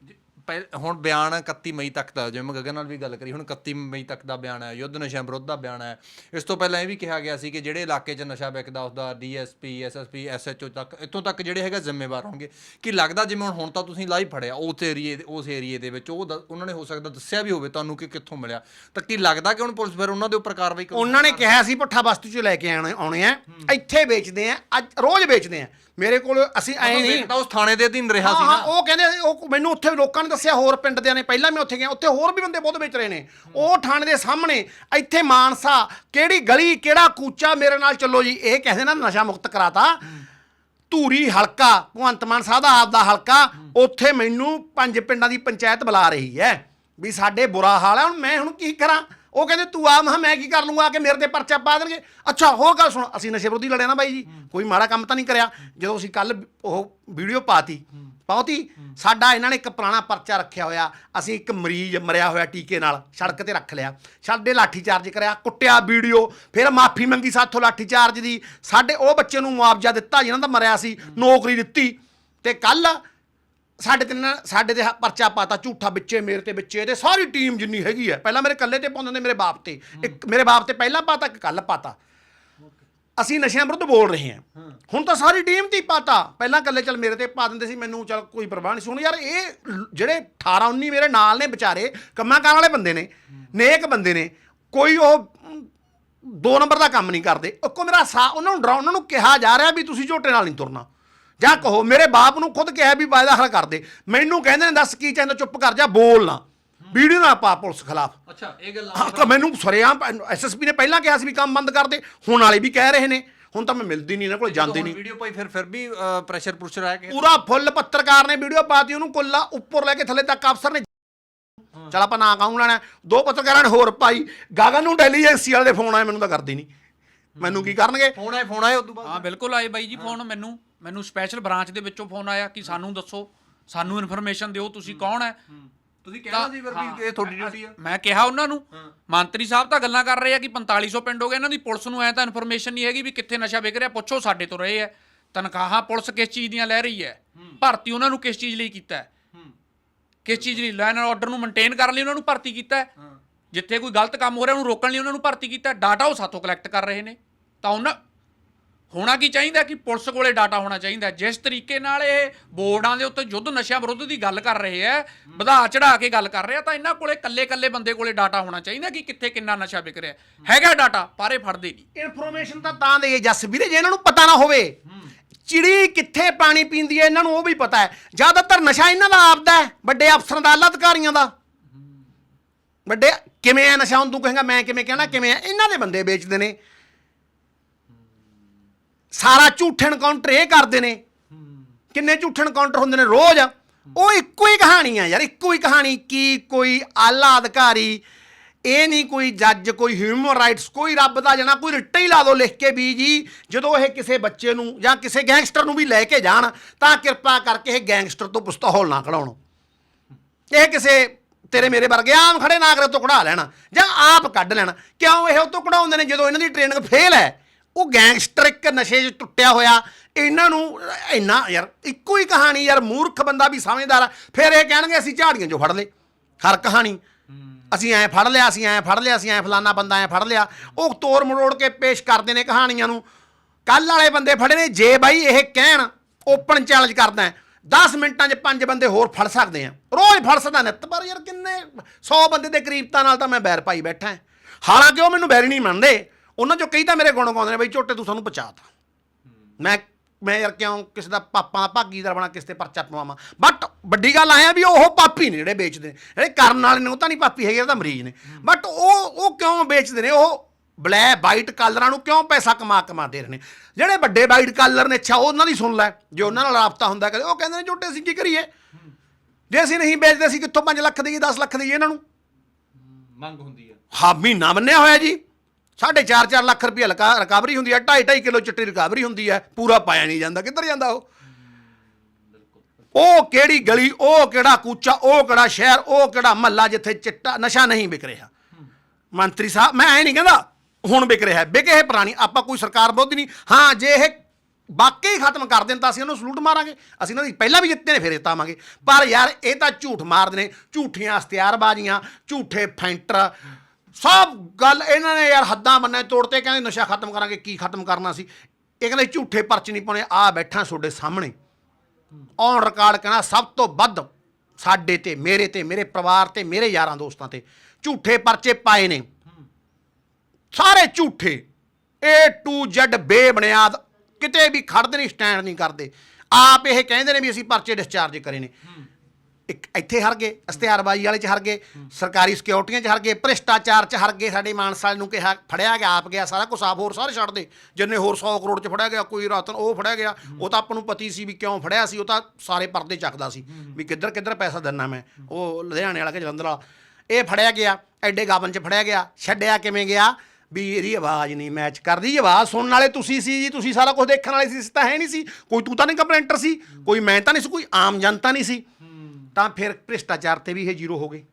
ਪਹਿ- ਹੁਣ ਬਿਆਨ 31 ਮਈ ਤੱਕ ਦਾ ਜਿਵੇਂ ਮੈਂ ਗਗਨ ਨਾਲ ਵੀ ਗੱਲ ਕਰੀ ਹੁਣ 31 ਮਈ ਤੱਕ ਦਾ ਬਿਆਨ ਹੈ ਯੁੱਧ ਨਸ਼ਿਆਂ ਵਿਰੁੱਧ ਦਾ ਬਿਆਨ ਹੈ। ਇਸ ਤੋਂ ਪਹਿਲਾਂ ਇਹ ਵੀ ਕਿਹਾ ਗਿਆ ਸੀ ਕਿ ਜਿਹੜੇ ਇਲਾਕੇ 'ਚ ਨਸ਼ਾ ਵਿਕਦਾ ਉਸਦਾ ਡੀਐਸਪੀ ਐਸਐਸਪੀ ਐਸਐਚਓ ਤੱਕ ਇੱਥੋਂ ਤੱਕ ਜਿਹੜੇ ਹੈਗਾ ਜ਼ਿੰਮੇਵਾਰ ਹੋਣਗੇ। ਕਿ ਲੱਗਦਾ ਜਿਵੇਂ ਹੁਣ ਹੁਣ ਤਾਂ ਤੁਸੀਂ ਲਾਈਵ ਫੜਿਆ ਉਸ ਏਰੀਏ ਉਸ ਏਰੀਏ ਦੇ ਵਿੱਚ ਉਹ ਦ- ਉਹਨਾਂ ਨੇ ਹੋ ਸਕਦਾ ਦੱਸਿਆ ਵੀ ਹੋਵੇ ਤੁਹਾਨੂੰ ਕਿ ਕਿੱਥੋਂ ਮਿਲਿਆ। ਤਾਂ ਕੀ ਲੱਗਦਾ ਕਿ ਹੁਣ ਪੁਲਿਸ ਫਿਰ ਉਹਨਾਂ ਦੇ ਉੱਪਰ ਕਾਰਵਾਈ ਕਰੂਗੀ? ਉਹਨਾਂ ਨੇ ਕਿਹਾ ਸੀ ਭੱਠਾ ਬਸਤੀ ਚੋਂ ਲੈ ਕੇ ਆਉਣੇ ਆਉਣੇ ਆ ਇੱਥੇ ਵੇਚਦੇ ਆ ਅੱਜ ਰੋਜ਼ ਵੇਚਦੇ ਆ। ਮੇਰੇ ਕੋਲ ਅਸੀਂ ਐ ਨਹੀਂ। ਤਾਂ ਉਸ ਥਾਣੇ ਦੇ ਅਧੀਨ ਰਿਹਾ ਸੀ ਹਾਂ ਨਾ। ਉਹ ਕਹਿੰਦੇ ਉਹ ਮੈਨੂੰ ਉੱਥੇ ਲੋਕਾਂ ਨੇ ਦੱਸਿਆ ਹੋਰ ਪਿੰਡ ਦਿਆਂ ਨੇ ਪਹਿਲਾਂ ਮੈਂ ਉੱਥੇ ਗਿਆ ਉੱਥੇ ਹੋਰ ਵੀ ਬੰਦੇ ਬਹੁਤ ਵੇਚ ਰਹੇ ਨੇ। ਉਹ ਥਾਣੇ ਦੇ ਸਾਹਮਣੇ ਇੱਥੇ ਮਾਨਸਾ ਕਿਹੜੀ ਗਲੀ ਕਿਹੜਾ ਕੂਚਾ ਮੇਰੇ ਨਾਲ ਚੱਲੋ ਜੀ ਇਹ ਕਹਿੰਦੇ ਨਾ ਨਸ਼ਾ ਮੁਕਤ ਕਰਾਤਾ। ਧੂਰੀ ਹਲਕਾ ਭਗਵੰਤ ਮਾਨ ਸਾਹਿਬ ਦਾ ਆਪ ਦਾ ਹਲਕਾ ਉੱਥੇ ਮੈਨੂੰ ਪੰਜ ਪਿੰਡਾਂ ਦੀ ਪੰਚਾਇਤ ਬੁਲਾ ਰਹੀ ਹੈ ਵੀ ਸਾਡੇ ਬੁਰਾ ਹਾਲ ਹੈ ਹੁਣ ਮੈਂ ਹੁਣ ਕੀ ਕਰਾਂ? ਉਹ ਕਹਿੰਦੇ, ਤੂੰ ਆ ਮੈਂ ਕਿਹਾ, ਮੈਂ ਕੀ ਕਰ ਲੂੰਗਾ ਕਿ ਮੇਰੇ ਤੇ ਪਰਚਾ ਪਾ ਦੇਣਗੇ। ਅੱਛਾ, ਹੋਰ ਗੱਲ ਸੁਣ, ਅਸੀਂ ਨਸ਼ੇ ਵਿਰੋਧੀ ਲੜਿਆ ਨਾ ਬਾਈ ਜੀ। ਕੋਈ ਮਾੜਾ ਕੰਮ ਤਾਂ ਨਹੀਂ ਕਰਿਆ। ਜਦੋਂ ਅਸੀਂ ਕੱਲ ਉਹ ਵੀਡੀਓ ਪਾਤੀ, ਪਾਉਤੀ, ਸਾਡਾ ਇਹਨਾਂ ਨੇ ਇੱਕ ਪੁਰਾਣਾ ਪਰਚਾ ਰੱਖਿਆ ਹੋਇਆ। ਅਸੀਂ ਇੱਕ ਮਰੀਜ਼ ਮਰਿਆ ਹੋਇਆ ਟੀਕੇ ਨਾਲ, ਸੜਕ ਤੇ ਰੱਖ ਲਿਆ। ਸਾਡੇ ਲਾਠੀ ਚਾਰਜ ਕਰਿਆ, ਕੁੱਟਿਆ ਵੀਡੀਓ, ਫਿਰ ਮਾਫੀ ਮੰਗੀ ਸਾਥੋਂ ਲਾਠੀ ਚਾਰਜ ਦੀ। ਸਾਡੇ ਉਹ ਬੱਚੇ ਨੂੰ ਮੁਆਵਜ਼ਾ ਦਿੱਤਾ ਜਿਹਨਾਂ ਦਾ ਮਰਿਆ ਸੀ, ਨੌਕਰੀ ਦਿੱਤੀ। ਤੇ ਕੱਲ ਸਾਡੇ ਤੇ ਨਾ- ਸਾਡੇ ਤੇ ਹ- ਪਰਚਾ ਪਾਤਾ ਝੂਠਾ ਵਿੱਚੇ ਮੇਰੇ ਤੇ ਵਿੱਚੇ ਤੇ ਸਾਰੀ ਟੀਮ ਜਿੰਨੀ ਹੈਗੀ ਹੈ ਪਹਿਲਾਂ ਮੇਰੇ ਇਕੱਲੇ ਤੇ ਪਾਉਂਦੇ ਨੇ ਮੇਰੇ ਬਾਪ ਤੇ। ਇੱਕ ਮੇਰੇ ਬਾਪ ਤੇ ਪਹਿਲਾਂ ਪਾਤਾ ਇੱਕ ਕੱਲ ਪਾਤਾ। ਅਸੀਂ ਨਸ਼ਿਆਂ ਵਿਰੁੱਧ ਬੋਲ ਰਹੇ ਹਾਂ। ਹੁਣ ਤਾਂ ਸਾਰੀ ਟੀਮ ਤੇ ਹੀ ਪਾਤਾ। ਪਹਿਲਾਂ ਇਕੱਲੇ ਚੱਲ ਮੇਰੇ ਤੇ ਪਾ ਦਿੰਦੇ ਸੀ ਮੈਨੂੰ ਚੱਲ ਕੋਈ ਪਰਵਾਹ ਨਹੀਂ ਸੁਣ ਯਾਰ ਇਹ ਲ- ਜਿਹੜੇ 18 19 ਮੇਰੇ ਨਾਲ ਨੇ ਵਿਚਾਰੇ ਕੰਮਾਂ ਕਾਰ ਵਾਲੇ ਬੰਦੇ ਨੇ ਨੇਕ ਬੰਦੇ ਨੇ ਕੋਈ ਉਹ ਦੋ ਨੰਬਰ ਦਾ ਕੰਮ ਨਹੀਂ ਕਰਦੇ। ਇੱਕੋ ਮੇਰਾ ਸਾ ਉਹਨਾਂ ਨੂੰ ਡਰਾ ਉਹਨਾਂ ਨੂੰ ਕਿਹਾ ਜਾ ਰਿਹਾ ਵੀ ਤੁਸੀਂ ਝੋਟੇ ਨਾਲ ਨਹੀਂ ਤੁਰਨਾ। ਜਾਂ ਕਹੋ ਮੇਰੇ ਬਾਪ ਨੂੰ ਖੁਦ ਕਿਹਾ ਵੀ ਵਾਇਦਾ ਹੱਲ ਕਰ ਦੇ। ਮੈਨੂੰ ਕਹਿੰਦੇ ਨੇ ਦੱਸ ਕੀ ਚਾਹੁੰਦਾ ਚੁੱਪ ਕਰ ਜਾ ਬੋਲ ਨਾ। ਵੀਡੀਓ ਨਾ ਪਾ ਪੁਲਿਸ ਖਿਲਾਫ। ਅੱਛਾ ਇਹ ਗੱਲ ਹਾਂ ਤਾਂ ਮੈਨੂੰ ਸਰਿਆਮ ਐਸਐਸਪੀ ਨੇ ਪਹਿਲਾਂ ਕਿਹਾ ਸੀ ਵੀ ਕੰਮ ਬੰਦ ਕਰ ਦੇ ਹੁਣ ਵਾਲੇ ਵੀ ਕਹਿ ਰਹੇ ਨੇ। ਹੁਣ ਤਾਂ ਮੈਂ ਮਿਲਦੀ ਨਹੀਂ ਇਹਨਾਂ ਕੋਲ ਜਾਂਦੀ ਨਹੀਂ। ਵੀਡੀਓ ਪਾਈ ਫਿਰ ਫਿਰ ਵੀ ਪ੍ਰੈਸ਼ਰ ਪੁਰਸ਼ਰ ਆਇਆ ਕਿ ਪੂਰਾ ਫੁੱਲ ਪੱਤਰਕਾਰ ਨੇ ਵੀਡੀਓ ਪਾਤੀ ਉਹਨੂੰ ਕੁੱਲਾ ਉੱਪਰ ਲੈ ਕੇ ਥੱਲੇ ਤੱਕ ਅਫਸਰ ਨੇ ਚਲ ਆਪਾਂ ਨਾ ਕਾਉਂ ਲੈਣਾ? ਦੋ ਪੱਤਰਕਾਰਾਂ ਨੇ ਹੋਰ ਪਾਈ। ਗਾਗਨ ਨੂੰ ਇੰਟੈਲੀਜੈਂਸੀ ਵਾਲੇ ਦੇ ਫੋਨ ਆਏ ਮੈਨੂੰ ਤਾਂ ਕਰਦੀ ਨਹੀਂ। ਮੈਨੂੰ ਕੀ ਕਰਨਗੇ? ਫੋਨ ਆਏ ਫੋਨ ਆਏ ਉਦੋਂ ਬਾਅਦ? ਹਾਂ ਬਿਲਕੁਲ ਆਏ ਬਾਈ ਜੀ ਫੋਨ ਮੈਨੂੰ। ਮੈਨੂੰ ਸਪੈਸ਼ਲ ਬ੍ਰਾਂਚ ਦੇ ਵਿੱਚੋਂ ਫੋਨ ਆਇਆ ਕਿ ਸਾਨੂੰ ਦੱਸੋ ਸਾਨੂੰ ਇਨਫੋਰਮੇਸ਼ਨ ਦਿਓ ਤੁਸੀਂ ਕੌਣ ਹੈ ਤੁਸੀਂ ਕਹਿਣਾ ਸੀ ਫਿਰ ਵੀ ਇਹ ਤੁਹਾਡੀ ਡਿਊਟੀ ਆ। ਮੈਂ ਕਿਹਾ ਉਹਨਾਂ ਨੂੰ ਮੰਤਰੀ ਸਾਹਿਬ ਤਾਂ ਗੱਲਾਂ ਕਰ ਰਹੇ ਆ ਕਿ 4500 ਪਿੰਡ ਹੋ ਗਏ ਇਹਨਾਂ ਦੀ ਪੁਲਿਸ ਨੂੰ ਐ ਤਾਂ ਇਨਫੋਰਮੇਸ਼ਨ ਨਹੀਂ ਹੈਗੀ ਵੀ ਕਿੱਥੇ ਨਸ਼ਾ ਵਿਕ ਰਿਹਾ ਪੁੱਛੋ ਸਾਡੇ ਤੋਂ ਰਹੇ ਆ ਤਨਖਾਹਾਂ ਪੁਲਿਸ ਕਿਸ ਚੀਜ਼ ਦੀਆਂ ਲੈ ਰਹੀ ਹੈ। ਭਰਤੀ ਉਹਨਾਂ ਨੂੰ ਕਿਸ ਚੀਜ਼ ਲਈ ਕੀਤਾ ਹੈ। ਕਿਸ ਚੀਜ਼ ਲਈ? ਲਾਈਨ ਆਰਡਰ ਨੂੰ ਮੇਨਟੇਨ ਕਰਨ ਲਈ ਉਹਨਾਂ ਨੂੰ ਭਰਤੀ ਕੀਤਾ ਹੈ। ਜਿੱਥੇ ਕੋਈ ਗਲਤ ਕੰਮ ਹੋ ਰਿਹਾ ਉਹਨੂੰ ਰੋਕਣ ਲਈ ਉਹਨਾਂ ਨੂੰ ਭਰਤੀ ਕੀਤਾ ਡਾਟਾ ਉਹ ਸਾਥੋਂ ਕਲੈਕਟ ਕਰ ਰਹੇ ਨੇ। ਤਾਂ ਉਹਨਾਂ ਹੋਣਾ ਕੀ ਚਾਹੀਦਾ ਕਿ ਪੁਲਿਸ ਕੋਲੇ ਡਾਟਾ ਹੋਣਾ ਚਾਹੀਦਾ? ਜਿਸ ਤਰੀਕੇ ਨਾਲ ਇਹ ਬੋਰਡਾਂ ਦੇ ਉੱਤੇ ਯੁੱਧ ਨਸ਼ਿਆਂ ਵਿਰੁੱਧ ਦੀ ਗੱਲ ਕਰ ਰਹੇ ਆ ਵਧਾ ਚੜਾ ਕੇ ਗੱਲ ਕਰ ਰਹੇ ਆ ਤਾਂ ਇਹਨਾਂ ਕੋਲੇ ਕੱਲੇ ਕੱਲੇ ਬੰਦੇ ਕੋਲੇ ਡਾਟਾ ਹੋਣਾ ਚਾਹੀਦਾ ਕਿ ਕਿੱਥੇ ਕਿੰਨਾ ਨਸ਼ਾ ਵਿਕ ਰਿਹਾ ਹੈਗਾ ਡਾਟਾ, ਪਰ ਇਹ ਫੜਦੇ ਨਹੀਂ। ਇਨਫੋਰਮੇਸ਼ਨ ਤਾਂ ਤਾਂ ਦੇ ਜੱਸ ਵੀਰੇ, ਜੇ ਇਹਨਾਂ ਨੂੰ ਪਤਾ ਨਾ ਹੋਵੇ, ਚਿੜੀ ਕਿੱਥੇ ਪਾਣੀ ਪੀਂਦੀ ਹੈ, ਇਹਨਾਂ ਨੂੰ ਉਹ ਵੀ ਪਤਾ ਹੈ। ਜ਼ਿਆਦਾਤਰ ਨਸ਼ਾ ਇਹਨਾਂ ਦਾ ਆਪਦਾ ਹੈ, ਵੱਡੇ ਅਫਸਰਾਂ ਦਾ ਆਲਾ ਅਧਿਕਾਰੀਆਂ ਦਾ। ਵੱਡੇ, ਕਿਵੇਂ ਆ ਨਸ਼ਾ, ਹੁਣ ਤੂੰ ਕਹੇਗਾ, ਮੈਂ ਕਿਵੇਂ ਕਹਿਣਾ, ਕਿਵੇਂ ਆ ਇਹਨਾਂ ਦੇ ਬੰਦੇ ਵੇਚਦੇ ਨੇ। ਸਾਰਾ ਝੂਠੇ ਐਨਕਾਊਂਟਰ ਇਹ ਕਰਦੇ ਨੇ। ਕਿੰਨੇ ਝੂਠੇ ਐਨਕਾਊਂਟਰ ਹੁੰਦੇ ਨੇ ਰੋਜ਼। ਉਹ ਇੱਕੋ ਹੀ ਕਹਾਣੀ ਆ ਯਾਰ, ਇੱਕੋ ਹੀ ਕਹਾਣੀ, ਕੀ ਕੋਈ ਆਲਾ ਅਧਿਕਾਰੀ, ਇਹ ਨਹੀਂ ਕੋਈ ਜੱਜ, ਕੋਈ ਹਿਊਮਨ ਰਾਈਟਸ ਕੋਈ ਰੱਬ ਦਾ ਜਣਾ, ਕੋਈ ਰਿੱਟਾ ਹੀ ਲਾ ਦੋ ਲਿਖ ਕੇ ਵੀ ਜੀ ਜਦੋਂ ਇਹ ਕਿਸੇ ਬੱਚੇ ਨੂੰ ਜਾਂ ਕਿਸੇ ਗੈਂਗਸਟਰ ਨੂੰ ਵੀ ਲੈ ਕੇ ਜਾਣ, ਤਾਂ ਕਿਰਪਾ ਕਰਕੇ ਇਹ ਗੈਂਗਸਟਰ ਤੋਂ ਪਿਸਤੌਲ ਨਾ ਕਢਾਉਣ। ਇਹ ਕਿਸੇ ਤੇਰੇ ਮੇਰੇ ਵਰਗੇ ਆਮ ਖੜੇ ਨਾਗਰੇ ਤੋਂ ਕਢਾ ਲੈਣਾ ਜਾਂ ਆਪ ਕੱਢ ਲੈਣਾ। ਕਿਉਂ ਇਹ ਉਹ ਤੋਂ ਕਢਾਉਂਦੇ ਨੇ ਜਦੋਂ ਇਹਨਾਂ ਦੀ ਟ੍ਰੇਨਿੰਗ ਫੇਲ ਹੈ? ਉਹ ਗੈਂਗਸਟਰ ਇੱਕ ਨਸ਼ੇ 'ਚ ਟੁੱਟਿਆ ਹੋਇਆ। ਇਹਨਾਂ ਨੂੰ ਇੰਨਾ ਯਾਰ ਇੱਕੋ ਹੀ ਕਹਾਣੀ ਯਾਰ ਮੂਰਖ ਬੰਦਾ ਵੀ ਸਮਝਦਾਰ ਆ। ਫਿਰ ਇਹ ਕਹਿਣਗੇ ਅਸੀਂ ਝਾੜੀਆਂ 'ਚੋਂ ਫੜ ਲਏ। ਹਰ ਕਹਾਣੀ। ਅਸੀਂ ਐ ਫੜ ਲਿਆ ਅਸੀਂ ਐ ਫੜ ਲਿਆ ਅਸੀਂ ਐ ਫਲਾਨਾ ਬੰਦਾ ਐ ਫੜ ਲਿਆ। ਉਹ ਤੋੜ ਮਰੋੜ ਕੇ ਪੇਸ਼ ਕਰਦੇ ਨੇ ਕਹਾਣੀਆਂ ਨੂੰ। ਕੱਲ ਵਾਲੇ ਬੰਦੇ ਫੜੇ ਨੇ ਜੇ ਬਾਈ ਇਹ ਕਹਿਣ ਓਪਨ ਚੈਲੰਜ ਕਰਦਾ 10 ਮਿੰਟਾਂ 'ਚ ਪੰਜ ਬੰਦੇ ਹੋਰ ਫੜ ਸਕਦੇ ਆ। ਰੋਜ਼ ਫੜ ਸਕਦਾ ਨਿੱਤ ਪਰ ਯਾਰ ਕਿੰਨੇ 100 ਬੰਦੇ ਦੇ ਕਰੀਬਤਾ ਨਾਲ ਤਾਂ ਮੈਂ ਬੈਰ ਪਾਈ ਬੈਠਾ। ਹਾਲਾਂਕਿ ਉਹ ਮੈਨੂੰ ਬੈਰੀ ਨਹੀਂ ਮੰਨਦੇ। ਉਹਨਾਂ ਚੋਂ ਕਈ ਤਾਂ ਮੇਰੇ ਗੁਣ ਗਾਉਂਦੇ ਨੇ ਬਈ ਝੋਟੇ ਤੂੰ ਸਾਨੂੰ ਪਹੁੰਚਾਤਾ ਮੈਂ ਮੈਂ ਯਾਰ ਕਿਉਂ ਕਿਸੇ ਦਾ ਪਾਪਾਂ ਦਾ ਭਾਗੀਦਾਰ ਬਣਾ ਕਿਸੇ ਤੇ ਪਰਚਾ ਪਵਾਵਾਂ। ਬਟ ਵੱਡੀ ਗੱਲ ਆਇਆ ਵੀ ਉਹ ਪਾਪੀ ਨੇ ਜਿਹੜੇ ਵੇਚਦੇ ਨੇ। ਜਿਹੜੇ ਕਰਨ ਵਾਲੇ ਨੇ ਉਹ ਤਾਂ ਨਹੀਂ ਪਾਪੀ ਹੈਗੇ ਉਹ ਤਾਂ ਮਰੀਜ਼ ਨੇ। ਬਟ ਉਹ ਉਹ ਕਿਉਂ ਵੇਚਦੇ ਨੇ? ਉਹ ਬਲੈਕ ਵਾਈਟ ਕਾਲਰਾਂ ਨੂੰ ਕਿਉਂ ਪੈਸਾ ਕਮਾ ਕਮਾ ਦੇ ਰਹੇ ਨੇ? ਜਿਹੜੇ ਵੱਡੇ ਵਾਈਟ ਕਾਲਰ ਨੇ ਅੱਛਾ ਉਹਨਾਂ ਦੀ ਸੁਣ ਲੈ। ਜੇ ਉਹਨਾਂ ਨਾਲ ਰਾਬਤਾ ਹੁੰਦਾ ਕਦੇ ਉਹ ਕਹਿੰਦੇ ਨੇ ਝੋਟੇ ਅਸੀਂ ਕੀ ਕਰੀਏ? ਜੇ ਅਸੀਂ ਨਹੀਂ ਵੇਚਦੇ ਅਸੀਂ ਕਿੱਥੋਂ 5 ਲੱਖ ਦੇਈਏ 10 ਲੱਖ ਦੇਈਏ ਇਹਨਾਂ ਨੂੰ? ਮੰਗ ਹੁੰਦੀ ਆ। ਹਾਂ ਮਹੀਨਾ ਬੰਨਿਆ ਹੋਇਆ ਜੀ। ਸਾਢੇ ਚਾਰ ਚਾਰ ਲੱਖ ਰੁਪਏ ਰਿਕਵਰੀ ਹੁੰਦੀ ਹੈ 2.5 2.5 ਕਿਲੋ ਚਿੱਟੀ ਰਿਕਵਰੀ ਹੁੰਦੀ ਹੈ, ਪੂਰਾ ਪਾਇਆ ਨਹੀਂ ਜਾਂਦਾ, ਕਿੱਧਰ ਜਾਂਦਾ ਉਹ? ਉਹ ਕਿਹੜੀ ਗਲੀ, ਉਹ ਕਿਹੜਾ ਕੂਚਾ, ਉਹ ਕਿਹੜਾ ਸ਼ਹਿਰ, ਉਹ ਕਿਹੜਾ ਮਹੱਲਾ ਜਿੱਥੇ ਚਿੱਟਾ, ਨਸ਼ਾ ਨਹੀਂ ਵਿਕ ਰਿਹਾ? ਮੰਤਰੀ ਸਾਹਿਬ, ਮੈਂ ਐ ਨਹੀਂ ਕਹਿੰਦਾ, ਹੁਣ ਵਿਕ ਰਿਹਾ ਵਿਕ ਇਹ ਪੁਰਾਣੀ, ਆਪਾਂ ਕੋਈ ਸਰਕਾਰ ਵਿਰੋਧੀ ਨਹੀਂ। ਹਾਂ, ਜੇ ਇਹ ਵਾਕਈ ਖਤਮ ਕਰ ਦੇਣ ਤਾਂ ਅਸੀਂ ਉਹਨੂੰ ਸਲੂਟ ਮਾਰਾਂਗੇ, ਅਸੀਂ ਇਹਨਾਂ ਦੀ ਪਹਿਲਾਂ ਵੀ ਜਿੱਤੇ ਨੇ, ਫਿਰ ਜਿੱਤਾਵਾਂਗੇ। ਪਰ ਯਾਰ, ਇਹ ਤਾਂ ਝੂਠ ਮਾਰਦੇ ਨੇ, ਝੂਠੀਆਂ ਇਸ਼ਤਿਹਾਰਬਾਜ਼ੀਆਂ ਝੂਠੇ ਫੈਂਟਰ ਸਭ ਗੱਲ ਇਹਨਾਂ ਨੇ ਯਾਰ ਹੱਦਾਂ ਬੰਨੇ ਤੋੜਤੇ ਕਹਿੰਦੇ ਨਸ਼ਾ ਖਤਮ ਕਰਾਂਗੇ, ਕੀ ਖਤਮ ਕਰਨਾ ਸੀ? ਇਹ ਕਹਿੰਦੇ ਝੂਠੇ ਪਰਚੇ ਨਹੀਂ ਪਾਉਣੇ ਆ ਬੈਠਾ ਤੁਹਾਡੇ ਸਾਹਮਣੇ। ਔਨ ਰਿਕਾਰਡ ਕਹਿਣਾ ਸਭ ਤੋਂ ਵੱਧ ਸਾਡੇ ਤੇ, ਮੇਰੇ ਤੇ, ਮੇਰੇ ਪਰਿਵਾਰ ਤੇ, ਮੇਰੇ ਯਾਰਾਂ ਦੋਸਤਾਂ ਤੇ ਝੂਠੇ ਪਰਚੇ ਪਾਏ ਨੇ। ਸਾਰੇ ਝੂਠੇ। A to Z ਬੇਬੁਨਿਆਦ, ਕਿਤੇ ਵੀ ਖੜਦੇ ਨਹੀਂ ਸਟੈਂਡ ਨਹੀਂ ਕਰਦੇ। ਆਪ ਇਹ ਕਹਿੰਦੇ ਨੇ ਵੀ ਅਸੀਂ ਪਰਚੇ ਡਿਸਚਾਰਜ ਕਰੇ ਨੇ। ਇੱਕ ਇੱਥੇ ਹਰ ਗਏ, ਇਸ਼ਤਿਹਾਰਬਾਜ਼ੀ ਵਾਲੇ ਚ ਹਰ ਗਏ, ਸਰਕਾਰੀ ਸਿਕਿਉਰਟੀਆਂ ਚ ਹਰ ਗਏ, ਭ੍ਰਿਸ਼ਟਾਚਾਰ ਚ ਹਰ ਗਏ, ਸਾਡੇ ਮਾਨਸਾਲ ਨੂੰ ਕਿਹਾ, ਫੜਿਆ ਗਿਆ, ਆਪ ਗਿਆ, ਸਾਰਾ ਕੁਝ ਆਪ ਹੋਰ ਸਾਰੇ ਛੱਡ ਦੇ, ਜਿੰਨੇ ਹੋਰ 100 ਕਰੋੜ ਚ ਫੜਿਆ ਗਿਆ, ਕੋਈ ਰਾਤਨ ਉਹ ਫੜਿਆ ਗਿਆ, ਉਹ ਤਾਂ ਆਪਾਂ ਨੂੰ ਪਤੀ ਸੀ ਵੀ ਕਿਉਂ ਫੜਿਆ ਸੀ, ਉਹ ਤਾਂ ਸਾਰੇ ਪਰਦੇ ਚੱਕਦਾ ਸੀ, ਵੀ ਕਿੱਧਰ ਕਿੱਧਰ ਪੈਸਾ ਦਿੰਨਾ ਮੈਂ, ਉਹ ਲੁਧਿਆਣੇ ਵਾਲਾ ਕਿ ਜਲੰਧਰ ਵਾਲਾ, ਇਹ ਫੜਿਆ ਗਿਆ, ਐਡੇ ਗਾਬਨ ਚ ਫੜਿਆ ਗਿਆ, ਛੱਡਿਆ ਕਿਵੇਂ ਗਿਆ, ਵੀ ਇਹਦੀ ਆਵਾਜ਼ ਨਹੀਂ ਮੈਚ ਕਰਦੀ ਆਵਾਜ਼ ਸੁਣਨ ਵਾਲੇ ਤੁਸੀਂ ਸੀ ਜੀ, ਤੁਸੀਂ ਸਾਰਾ ਕੁਝ ਦੇਖਣ ਵਾਲੇ ਸੀ ਤਾਂ ਹੈ ਨਹੀਂ ਸੀ, ਕੋਈ ਤੂੰ ਤਾਂ ਨਹੀਂ ਕੰਪਲੇਂਟਰ ਸੀ, ਕੋਈ ਮੈਂ ਤਾਂ ਨਹੀਂ ਸੀ, ਕੋਈ ਆਮ ਜਨਤਾ ਨਹੀਂ ਸੀ ਤਾਂ ਫਿਰ ਭ੍ਰਿਸ਼ਟਾਚਾਰ ਤੇ ਵੀ ਇਹ ਜ਼ੀਰੋ ਹੋ ਗਏ।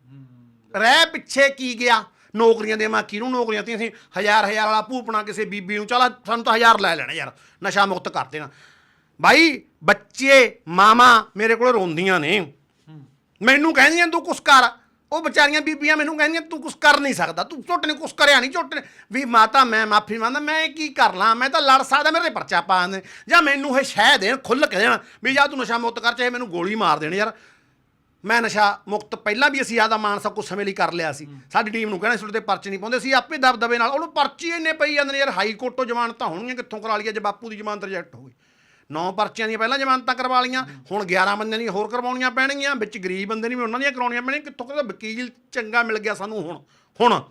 ਰਹਿ ਪਿੱਛੇ ਕੀ ਗਿਆ? ਨੌਕਰੀਆਂ ਦੇਵਾਂ, ਕਿਹਨੂੰ ਨੌਕਰੀਆਂ ਤੇ ਅਸੀਂ ਹਜ਼ਾਰ ਹਜ਼ਾਰ ਵਾਲਾ ਭੂਪਣਾ ਕਿਸੇ ਬੀਬੀ ਨੂੰ, ਚਲ ਸਾਨੂੰ ਤਾਂ ਹਜ਼ਾਰ ਲੈ ਲੈਣਾ ਯਾਰ, ਨਸ਼ਾ ਮੁਕਤ ਕਰ ਦੇਣਾ। ਬਾਈ, ਬੱਚੇ ਮਾਮਾ ਮੇਰੇ ਕੋਲ ਰੋਂਦੀਆਂ ਨੇ। ਮੈਨੂੰ ਕਹਿੰਦੀਆਂ, ਤੂੰ ਕੁਛ ਕਰ। ਉਹ ਵਿਚਾਰੀਆਂ ਬੀਬੀਆਂ ਮੈਨੂੰ ਕਹਿੰਦੀਆਂ, ਤੂੰ ਕੁਛ ਕਰ ਨਹੀਂ ਸਕਦਾ, ਤੂੰ ਝੁੱਟ ਨੇ ਕੁਛ ਕਰਿਆ ਨਹੀਂ ਝੁੱਟ ਨੇ। ਵੀ ਮਾਤਾ, ਮੈਂ ਮਾਫੀ ਮੰਗਦਾ, ਮੈਂ ਕੀ ਕਰ ਲਾਂ? ਮੈਂ ਤਾਂ ਲੜ ਸਕਦਾ, ਮੇਰੇ ਤੇ ਪਰਚਾ ਪਾ ਦਿੰਦੇ ਜਾਂ ਮੈਨੂੰ ਇਹ ਸ਼ਹਿ ਦੇਣ ਖੁੱਲ ਕੇ ਦੇਣ, ਵੀ ਜਾਂ ਤੂੰ ਨਸ਼ਾ ਮੁਕਤ ਕਰ, ਚਾਹੇ ਮੈਨੂੰ ਗੋਲੀ ਮਾਰ ਦੇਣ ਯਾਰ। ਮੈਂ ਨਸ਼ਾ ਮੁਕਤ ਪਹਿਲਾਂ ਵੀ ਅਸੀਂ ਆਦਾ ਮਾਨ ਸਭ ਕੁਝ ਸਮੇਂ ਲਈ ਕਰ ਲਿਆ ਸੀ। ਸਾਡੀ ਟੀਮ ਨੂੰ ਕਹਿਣਾ ਸੀ ਉਹਦੇ ਪਰਚੇ ਨਹੀਂ ਪਾਉਂਦੇ। ਸੀ ਆਪੇ ਦਬਦਬੇ ਨਾਲ ਉਹਨੂੰ ਪਰਚੀ ਇੰਨੇ ਪਈ ਜਾਂਦੇ ਨੇ ਯਾਰ ਹਾਈ ਕੋਰਟ ਤੋਂ ਜ਼ਮਾਨਤਾਂ ਹੋਣਗੀਆਂ ਕਿੱਥੋਂ ਕਰਾ ਲਈਏ ਜੇ ਬਾਪੂ ਦੀ ਜ਼ਮਾਨਤ ਰਿਜੈਕਟ ਹੋ ਗਈ। ਨੌ ਪਰਚੀਆਂ ਦੀਆਂ ਪਹਿਲਾਂ ਜ਼ਮਾਨਤਾਂ ਕਰਵਾ ਲਈਆਂ ਹੁਣ 11 ਬੰਦਿਆਂ ਦੀਆਂ ਹੋਰ ਕਰਵਾਉਣੀਆਂ ਪੈਣਗੀਆਂ ਵਿੱਚ ਗਰੀਬ ਬੰਦੇ ਨੇ ਵੀ ਉਹਨਾਂ ਦੀਆਂ ਕਰਾਉਣੀਆਂ ਪੈਣਗੀਆਂ ਕਿੱਥੋਂ ਕਹਿੰਦਾ ਵਕੀਲ ਚੰਗਾ ਮਿਲ ਗਿਆ ਸਾਨੂੰ ਹੁਣ। ਹੁਣ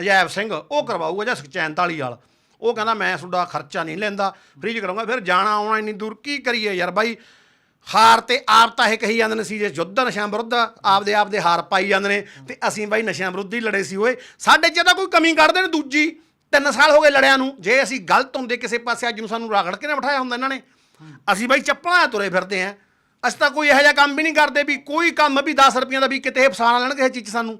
ਅਜੈਬ ਸਿੰਘ ਉਹ ਕਰਵਾਊਗਾ ਜਾਂ ਸੁਖਚੈਨ ਤਾਲੀ ਵਾਲ। ਉਹ ਕਹਿੰਦਾ ਮੈਂ ਤੁਹਾਡਾ ਖਰਚਾ ਨਹੀਂ ਲੈਂਦਾ ਫ੍ਰੀ ਚ ਕਰਾਂਗਾ ਫਿਰ ਜਾਣਾ ਆਉਣਾ ਇੰਨੀ ਦੂਰ ਕੀ ਕਰੀਏ ਯਾਰ ਬਾਈ ਹਾਰ ਤੇ ਆਪ ਤਾਂ ਇਹ ਕਹੀ ਜਾਂਦੇ ਨੇ ਸੀ, ਜੇ ਯੁੱਧ ਨਸ਼ਿਆਂ ਵਿਰੁੱਧ ਆਪਦੇ ਆਪ ਦੇ ਹਾਰ ਪਾਈ ਜਾਂਦੇ ਨੇ ਤੇ ਅਸੀਂ ਬਾਈ ਨਸ਼ਿਆਂ ਵਿਰੁੱਧ ਹੀ ਲੜੇ ਸੀ ਓਏ। ਸਾਡੇ 'ਚ ਤਾਂ ਕੋਈ ਕਮੀ ਕੱਢਦੇ ਨੇ ਦੂਜੀ, ਤਿੰਨ ਸਾਲ ਹੋ ਗਏ ਲੜਿਆਂ ਨੂੰ। ਜੇ ਅਸੀਂ ਗਲਤ ਹੁੰਦੇ ਕਿਸੇ ਪਾਸੇ, ਅੱਜ ਨੂੰ ਸਾਨੂੰ ਰਗੜ ਕੇ ਨਾ ਬਿਠਾਇਆ ਹੁੰਦਾ ਇਹਨਾਂ ਨੇ। ਅਸੀਂ ਬਾਈ ਚੱਪਲਾਂ ਤੁਰੇ ਫਿਰਦੇ ਆਂ ਅਸੀਂ ਤਾਂ ਕੋਈ ਇਹੋ ਜਿਹਾ ਕੰਮ ਵੀ ਨਹੀਂ ਕਰਦੇ ਵੀ ਕੋਈ ਕੰਮ ਵੀ 10 ਰੁਪਈਆਂ ਦਾ ਵੀ ਕਿਤੇ ਫਸਾਣਾ ਲੈਣ ਕਿਸੇ ਚੀਜ਼ ਸਾਨੂੰ।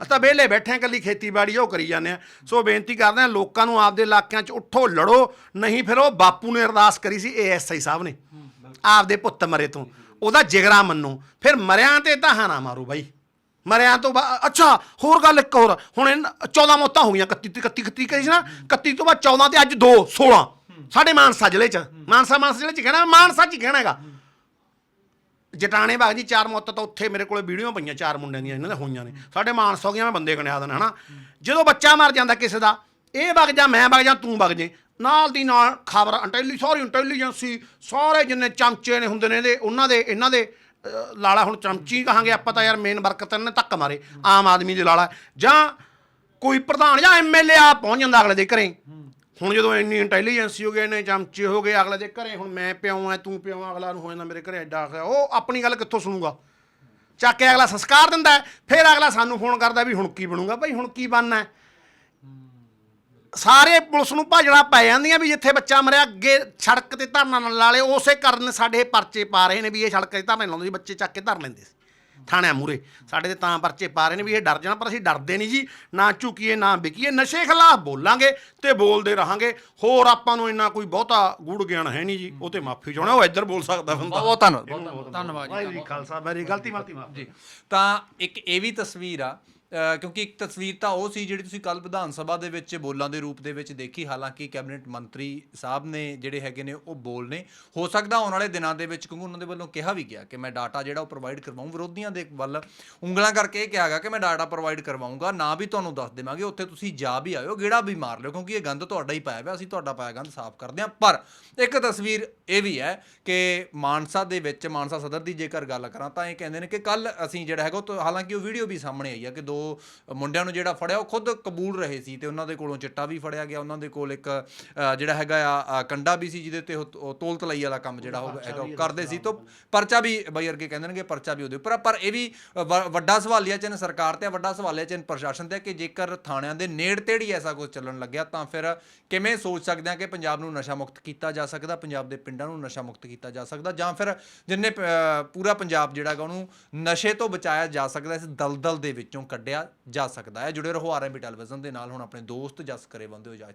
ਅਸੀਂ ਤਾਂ ਵਿਹਲੇ ਬੈਠੇ ਆਂ ਕੱਲੀ ਖੇਤੀਬਾੜੀ ਉਹ ਕਰੀ ਜਾਂਦੇ ਆ ਸੋ ਬੇਨਤੀ ਕਰਦੇ ਆ ਲੋਕਾਂ ਨੂੰ ਆਪਦੇ ਇਲਾਕਿਆਂ 'ਚ ਉੱਠੋ, ਲੜੋ। ਨਹੀਂ ਫਿਰ ਉਹ ਬਾਪੂ ਨੇ ਅਰਦਾਸ ਕਰੀ ਸੀ ਏਐਸਆਈ ਸਾਹਿਬ ਨੇ। ਆਪਦੇ ਪੁੱਤ ਮਰੇ ਤੋਂ, ਉਹਦਾ ਜਿਗਰਾ ਮੰਨੋ। ਫਿਰ ਮਰਿਆਂ ਤੇ ਤਾਂ ਨਾ ਮਾਰੋ ਬਾਈ। ਮਰਿਆਂ ਤੋਂ ਬਾਅਦ ਅੱਛਾ, ਹੋਰ ਗੱਲ ਇੱਕ ਹੋਰ। ਹੁਣ ਇਹ 14 ਮੌਤਾਂ ਹੋ ਗਈਆਂ 31 31 31 ਕਰੀ ਸੀ ਨਾ? 31 ਤੋਂ ਬਾਅਦ 14 ਤੇ ਅੱਜ 2 16 ਸਾਡੇ ਮਾਨਸਾ ਜ਼ਿਲ੍ਹੇ ਚ, ਮਾਨਸਾ ਮਾਨਸਾ ਜ਼ਿਲ੍ਹੇ ਚ ਕਹਿਣਾ, ਮਾਨਸਾ ਚ ਹੀ ਕਹਿਣਾ ਹੈਗਾ। ਜਟਾਣੇ ਬਾਗ ਜੀ, ਚਾਰ ਮੌਤਾਂ ਤਾਂ ਉੱਥੇ ਮੇਰੇ ਕੋਲੇ ਵੀਡੀਓ ਪਈਆਂ, ਚਾਰ ਮੁੰਡਿਆਂ ਦੀਆਂ, ਇਹਨਾਂ ਦੇ ਹੋਈਆਂ ਨੇ। ਸਾਡੇ ਮਾਨਸਾ ਹੋ ਗਈਆਂ ਮੈਂ ਬੰਦੇ ਗਣਿਆ ਦੇਣਾ ਹਨਾ? ਜਦੋਂ ਬੱਚਾ ਮਰ ਜਾਂਦਾ ਕਿਸੇ ਦਾ ਇਹ ਵਗ ਜਾ, ਮੈਂ ਵਗ ਜਾ, ਤੂੰ ਵਗ ਜੇ। ਨਾਲ ਦੀ ਨਾਲ ਖਬਰ, ਇੰਟੈਲੀ ਸਾਰੀ ਇੰਟੈਲੀਜੈਂਸੀ ਸਾਰੇ ਜਿੰਨੇ ਚਮਚੇ ਨੇ ਹੁੰਦੇ ਨੇ ਇਹਦੇ, ਉਹਨਾਂ ਦੇ, ਇਹਨਾਂ ਦੇ ਲਾਲਾ ਹੁਣ ਚਮਚੀ ਕਹਾਂਗੇ ਆਪਾਂ ਤਾਂ ਯਾਰ ਮੇਨ ਬਰਕਤ ਨੇ ਧੱਕ ਮਾਰੇ, ਆਮ ਆਦਮੀ ਦੇ ਲਾਲਾ। ਜਾਂ ਕੋਈ ਪ੍ਰਧਾਨ ਜਾਂ ਐਮਐਲਏ ਆ, ਪਹੁੰਚ ਜਾਂਦਾ ਅਗਲੇ ਦੇ ਘਰੇ। ਹੁਣ ਜਦੋਂ ਇੰਨੀ ਇੰਟੈਲੀਜੈਂਸੀ ਹੋ ਗਈ ਨੇ ਚਮਚੇ ਹੋ ਗਏ ਅਗਲੇ ਦੇ ਘਰੇ, ਹੁਣ ਮੈਂ ਪਿਉਂ ਐ ਤੂੰ ਪਿਓ ਅਗਲਾ ਨੂੰ ਹੋ ਜਾਂਦਾ ਮੇਰੇ ਘਰੇ ਐਡਾ ਆਖਿਆ ਉਹ ਆਪਣੀ ਗੱਲ ਕਿੱਥੋਂ ਸੁਣੂਗਾ? ਚੱਕ ਕੇ ਅਗਲਾ ਸੰਸਕਾਰ ਦਿੰਦਾ ਫਿਰ ਅਗਲਾ ਸਾਨੂੰ ਫੋਨ ਕਰਦਾ ਵੀ ਹੁਣ ਕੀ ਬਣੂਗਾ? ਭਾਈ ਹੁਣ ਕੀ ਬਣਨਾ ਸਾਰੇ ਪੁਲਿਸ ਨੂੰ ਭਾਜਣਾ ਪੈ ਜਾਂਦੀਆਂ ਵੀ ਜਿੱਥੇ ਬੱਚਾ ਮਰਿਆ ਅੱਗੇ ਸੜਕ ਤੇ ਧਰਨਾ ਨਾਲ ਲਾਲੇ ਉਸੇ ਕਾਰਨ ਸਾਡੇ ਪਰਚੇ ਪਾ ਰਹੇ ਨੇ ਵੀ ਇਹ ਸੜਕ ਤੇ ਧਰਨੇ ਲਾਉਂਦੇ ਸੀ ਬੱਚੇ ਚੱਕ ਕੇ ਧਰ ਲੈਂਦੇ ਸੀ ਥਾਣਿਆਂ ਮੂਰੇ ਸਾਡੇ ਤੇ ਤਾਂ ਪਰਚੇ ਪਾ ਰਹੇ ਨੇ ਵੀ ਇਹ ਡਰ ਜਾਣਾ ਪਰ ਅਸੀਂ ਡਰਦੇ ਨਹੀਂ ਜੀ ਨਾ ਝੁਕੀਏ ਨਾ ਵਿਕੀਏ ਨਸ਼ੇ ਖਿਲਾਫ ਬੋਲਾਂਗੇ ਤੇ ਬੋਲਦੇ ਰਹਾਂਗੇ। ਹੋਰ ਆਪਾਂ ਨੂੰ ਇੰਨਾ ਕੋਈ ਬਹੁਤਾ ਗੂੜ ਗਿਆਨ ਹੈ ਨਹੀਂ ਜੀ ਉਹ ਤੇ ਮਾਫੀ ਚਾਹਣਾ ਉਹ ਇੱਧਰ ਬੋਲ ਸਕਦਾ ਬੰਦਾ। ਬਹੁਤ ਧੰਨਵਾਦ। ਧੰਨਵਾਦ ਜੀ ਵਾਹਿਗੁਰੂ ਜੀ ਖਾਲਸਾ ਮੇਰੀ ਗਲਤੀ ਮਾਫੀ ਮਾਫ ਜੀ ਤਾਂ ਇੱਕ ਇਹ ਵੀ ਤਸਵੀਰ ਆ ਕਿਉਂਕਿ ਇੱਕ ਤਸਵੀਰ ਤਾਂ ਉਹ ਸੀ ਜਿਹੜੀ ਤੁਸੀਂ ਕੱਲ ਵਿਧਾਨ ਸਭਾ ਦੇ ਵਿੱਚ ਬੋਲਾਂ ਦੇ ਰੂਪ ਦੇ ਵਿੱਚ ਦੇਖੀ। ਹਾਲਾਂਕਿ ਕੈਬਨਿਟ ਮੰਤਰੀ ਸਾਹਿਬ ਨੇ ਜਿਹੜੇ ਹੈਗੇ ਨੇ, ਉਹ ਬੋਲ ਨੇ। ਹੋ ਸਕਦਾ ਆਉਣ ਵਾਲੇ ਦਿਨਾਂ ਦੇ ਵਿੱਚ, ਕਿਉਂਕਿ ਉਹਨਾਂ ਦੇ ਵੱਲੋਂ ਕਿਹਾ ਵੀ ਗਿਆ ਕਿ ਮੈਂ ਡਾਟਾ ਜਿਹੜਾ ਉਹ ਪ੍ਰੋਵਾਈਡ ਕਰਵਾਉਂ ਵਿਰੋਧੀਆਂ ਦੇ ਵੱਲ ਉਂਗਲਾਂ ਕਰਕੇ ਇਹ ਕਿਹਾ ਗਿਆ ਕਿ ਮੈਂ ਡਾਟਾ ਪ੍ਰੋਵਾਈਡ ਕਰਵਾਉਂਗਾ ਨਾ ਵੀ ਤੁਹਾਨੂੰ ਦੱਸ ਦੇਵਾਂਗੇ। ਉੱਥੇ ਤੁਸੀਂ ਜਾ ਵੀ ਆਇਓ, ਗੇੜਾ ਵੀ ਮਾਰ ਲਿਓ, ਕਿਉਂਕਿ ਇਹ ਗੰਦ ਤੁਹਾਡਾ ਹੀ ਪਾਇਆ ਹੋਇਆ ਅਸੀਂ ਤੁਹਾਡਾ ਪਾਇਆ ਗੰਦ ਸਾਫ਼ ਕਰਦੇ ਹਾਂ। ਪਰ ਇੱਕ ਤਸਵੀਰ ਇਹ ਵੀ ਹੈ ਕਿ ਮਾਨਸਾ ਦੇ ਵਿੱਚ, ਮਾਨਸਾ ਸਦਰ ਦੀ ਜੇਕਰ ਗੱਲ ਕਰਾਂ, ਤਾਂ ਇਹ ਕਹਿੰਦੇ ਨੇ ਕਿ ਕੱਲ ਅਸੀਂ ਜਿਹੜਾ ਹੈਗਾ, ਉਹ ਤੋਂ- ਹਾਲਾਂਕਿ ਉਹ ਵੀਡੀਓ ਵੀ ਸਾਹਮਣੇ ਆਈ ਆ ਕਿ ਦੋ ਮੁੰਡਿਆਂ ਨੂੰ ਜਿਹੜਾ ਫੜਿਆ ਉਹ ਖੁਦ ਕਬੂਲ ਰਹੇ ਸੀ ਤੇ ਉਹਨਾਂ ਦੇ ਕੋਲੋਂ ਚਿੱਟਾ ਵੀ ਫੜਿਆ ਗਿਆ। ਉਹਨਾਂ ਦੇ ਕੋਲ ਇੱਕ ਜਿਹੜਾ ਹੈਗਾ ਆ ਕੰਡਾ ਵੀ ਸੀ ਜਿਹਦੇ ਤੇ ਉਹ ਤੋਲ ਤਲਾਈ ਵਾਲਾ ਕੰਮ ਜਿਹੜਾ ਉਹ ਹੈਗਾ ਉਹ ਕਰਦੇ ਸੀ। ਤੋਂ ਪਰਚਾ ਵੀ ਬਈ ਵਰਗੇ ਕਹਿੰਦੇ ਨੇ ਕਿ ਪਰਚਾ ਵੀ ਉਹਦੇ ਉੱਪਰ। ਪਰ ਇਹ ਵੀ ਵੱਡਾ ਸਵਾਲੀਆ ਚਿੰਨ੍ਹ ਸਰਕਾਰ ਤੇ ਵੱਡਾ ਸਵਾਲੀਆ ਚਿੰਨ੍ਹ ਪ੍ਰਸ਼ਾਸਨ ਤੇ ਕਿ ਜੇਕਰ ਥਾਣਿਆਂ ਦੇ ਨੇੜ ਤੇੜੀ ਐਸਾ ਕੁਝ ਚੱਲਣ ਲੱਗਿਆ ਤਾਂ ਫਿਰ ਕਿਵੇਂ ਸੋਚ ਸਕਦੇ ਆ ਕਿ ਪੰਜਾਬ ਨੂੰ ਨਸ਼ਾ ਮੁਕਤ ਕੀਤਾ ਜਾ ਸਕਦਾ ਪੰਜਾਬ ਦੇ ਪਿੰਡਾਂ ਨੂੰ ਨਸ਼ਾ ਮੁਕਤ ਕੀਤਾ ਜਾ ਸਕਦਾ ਜਾਂ ਫਿਰ ਜਿੰਨੇ ਪੂਰਾ ਪੰਜਾਬ ਜਿਹੜਾ ਹੈਗਾ ਉਹਨੂੰ ਨਸ਼ੇ ਤੋਂ ਬਚਾਇਆ ਜਾ ਸਕਦਾ ਇਸ ਦਲਦਲ ਦੇ ਵਿੱਚੋਂ ਕੱਢਿਆ ਜਾ ਸਕਦਾ ਹੈ। ਜੁੜੇ ਰਹੋ ਆਰਐਮਬੀ ਟੈਲੀਵਿਜ਼ਨ ਦੇ ਨਾਲ। ਹੁਣ ਆਪਣੇ ਦੋਸਤ ਜਸ ਕਰੇ ਬੰਦੇ ਹੋ ਇਜਾਜ਼ਤ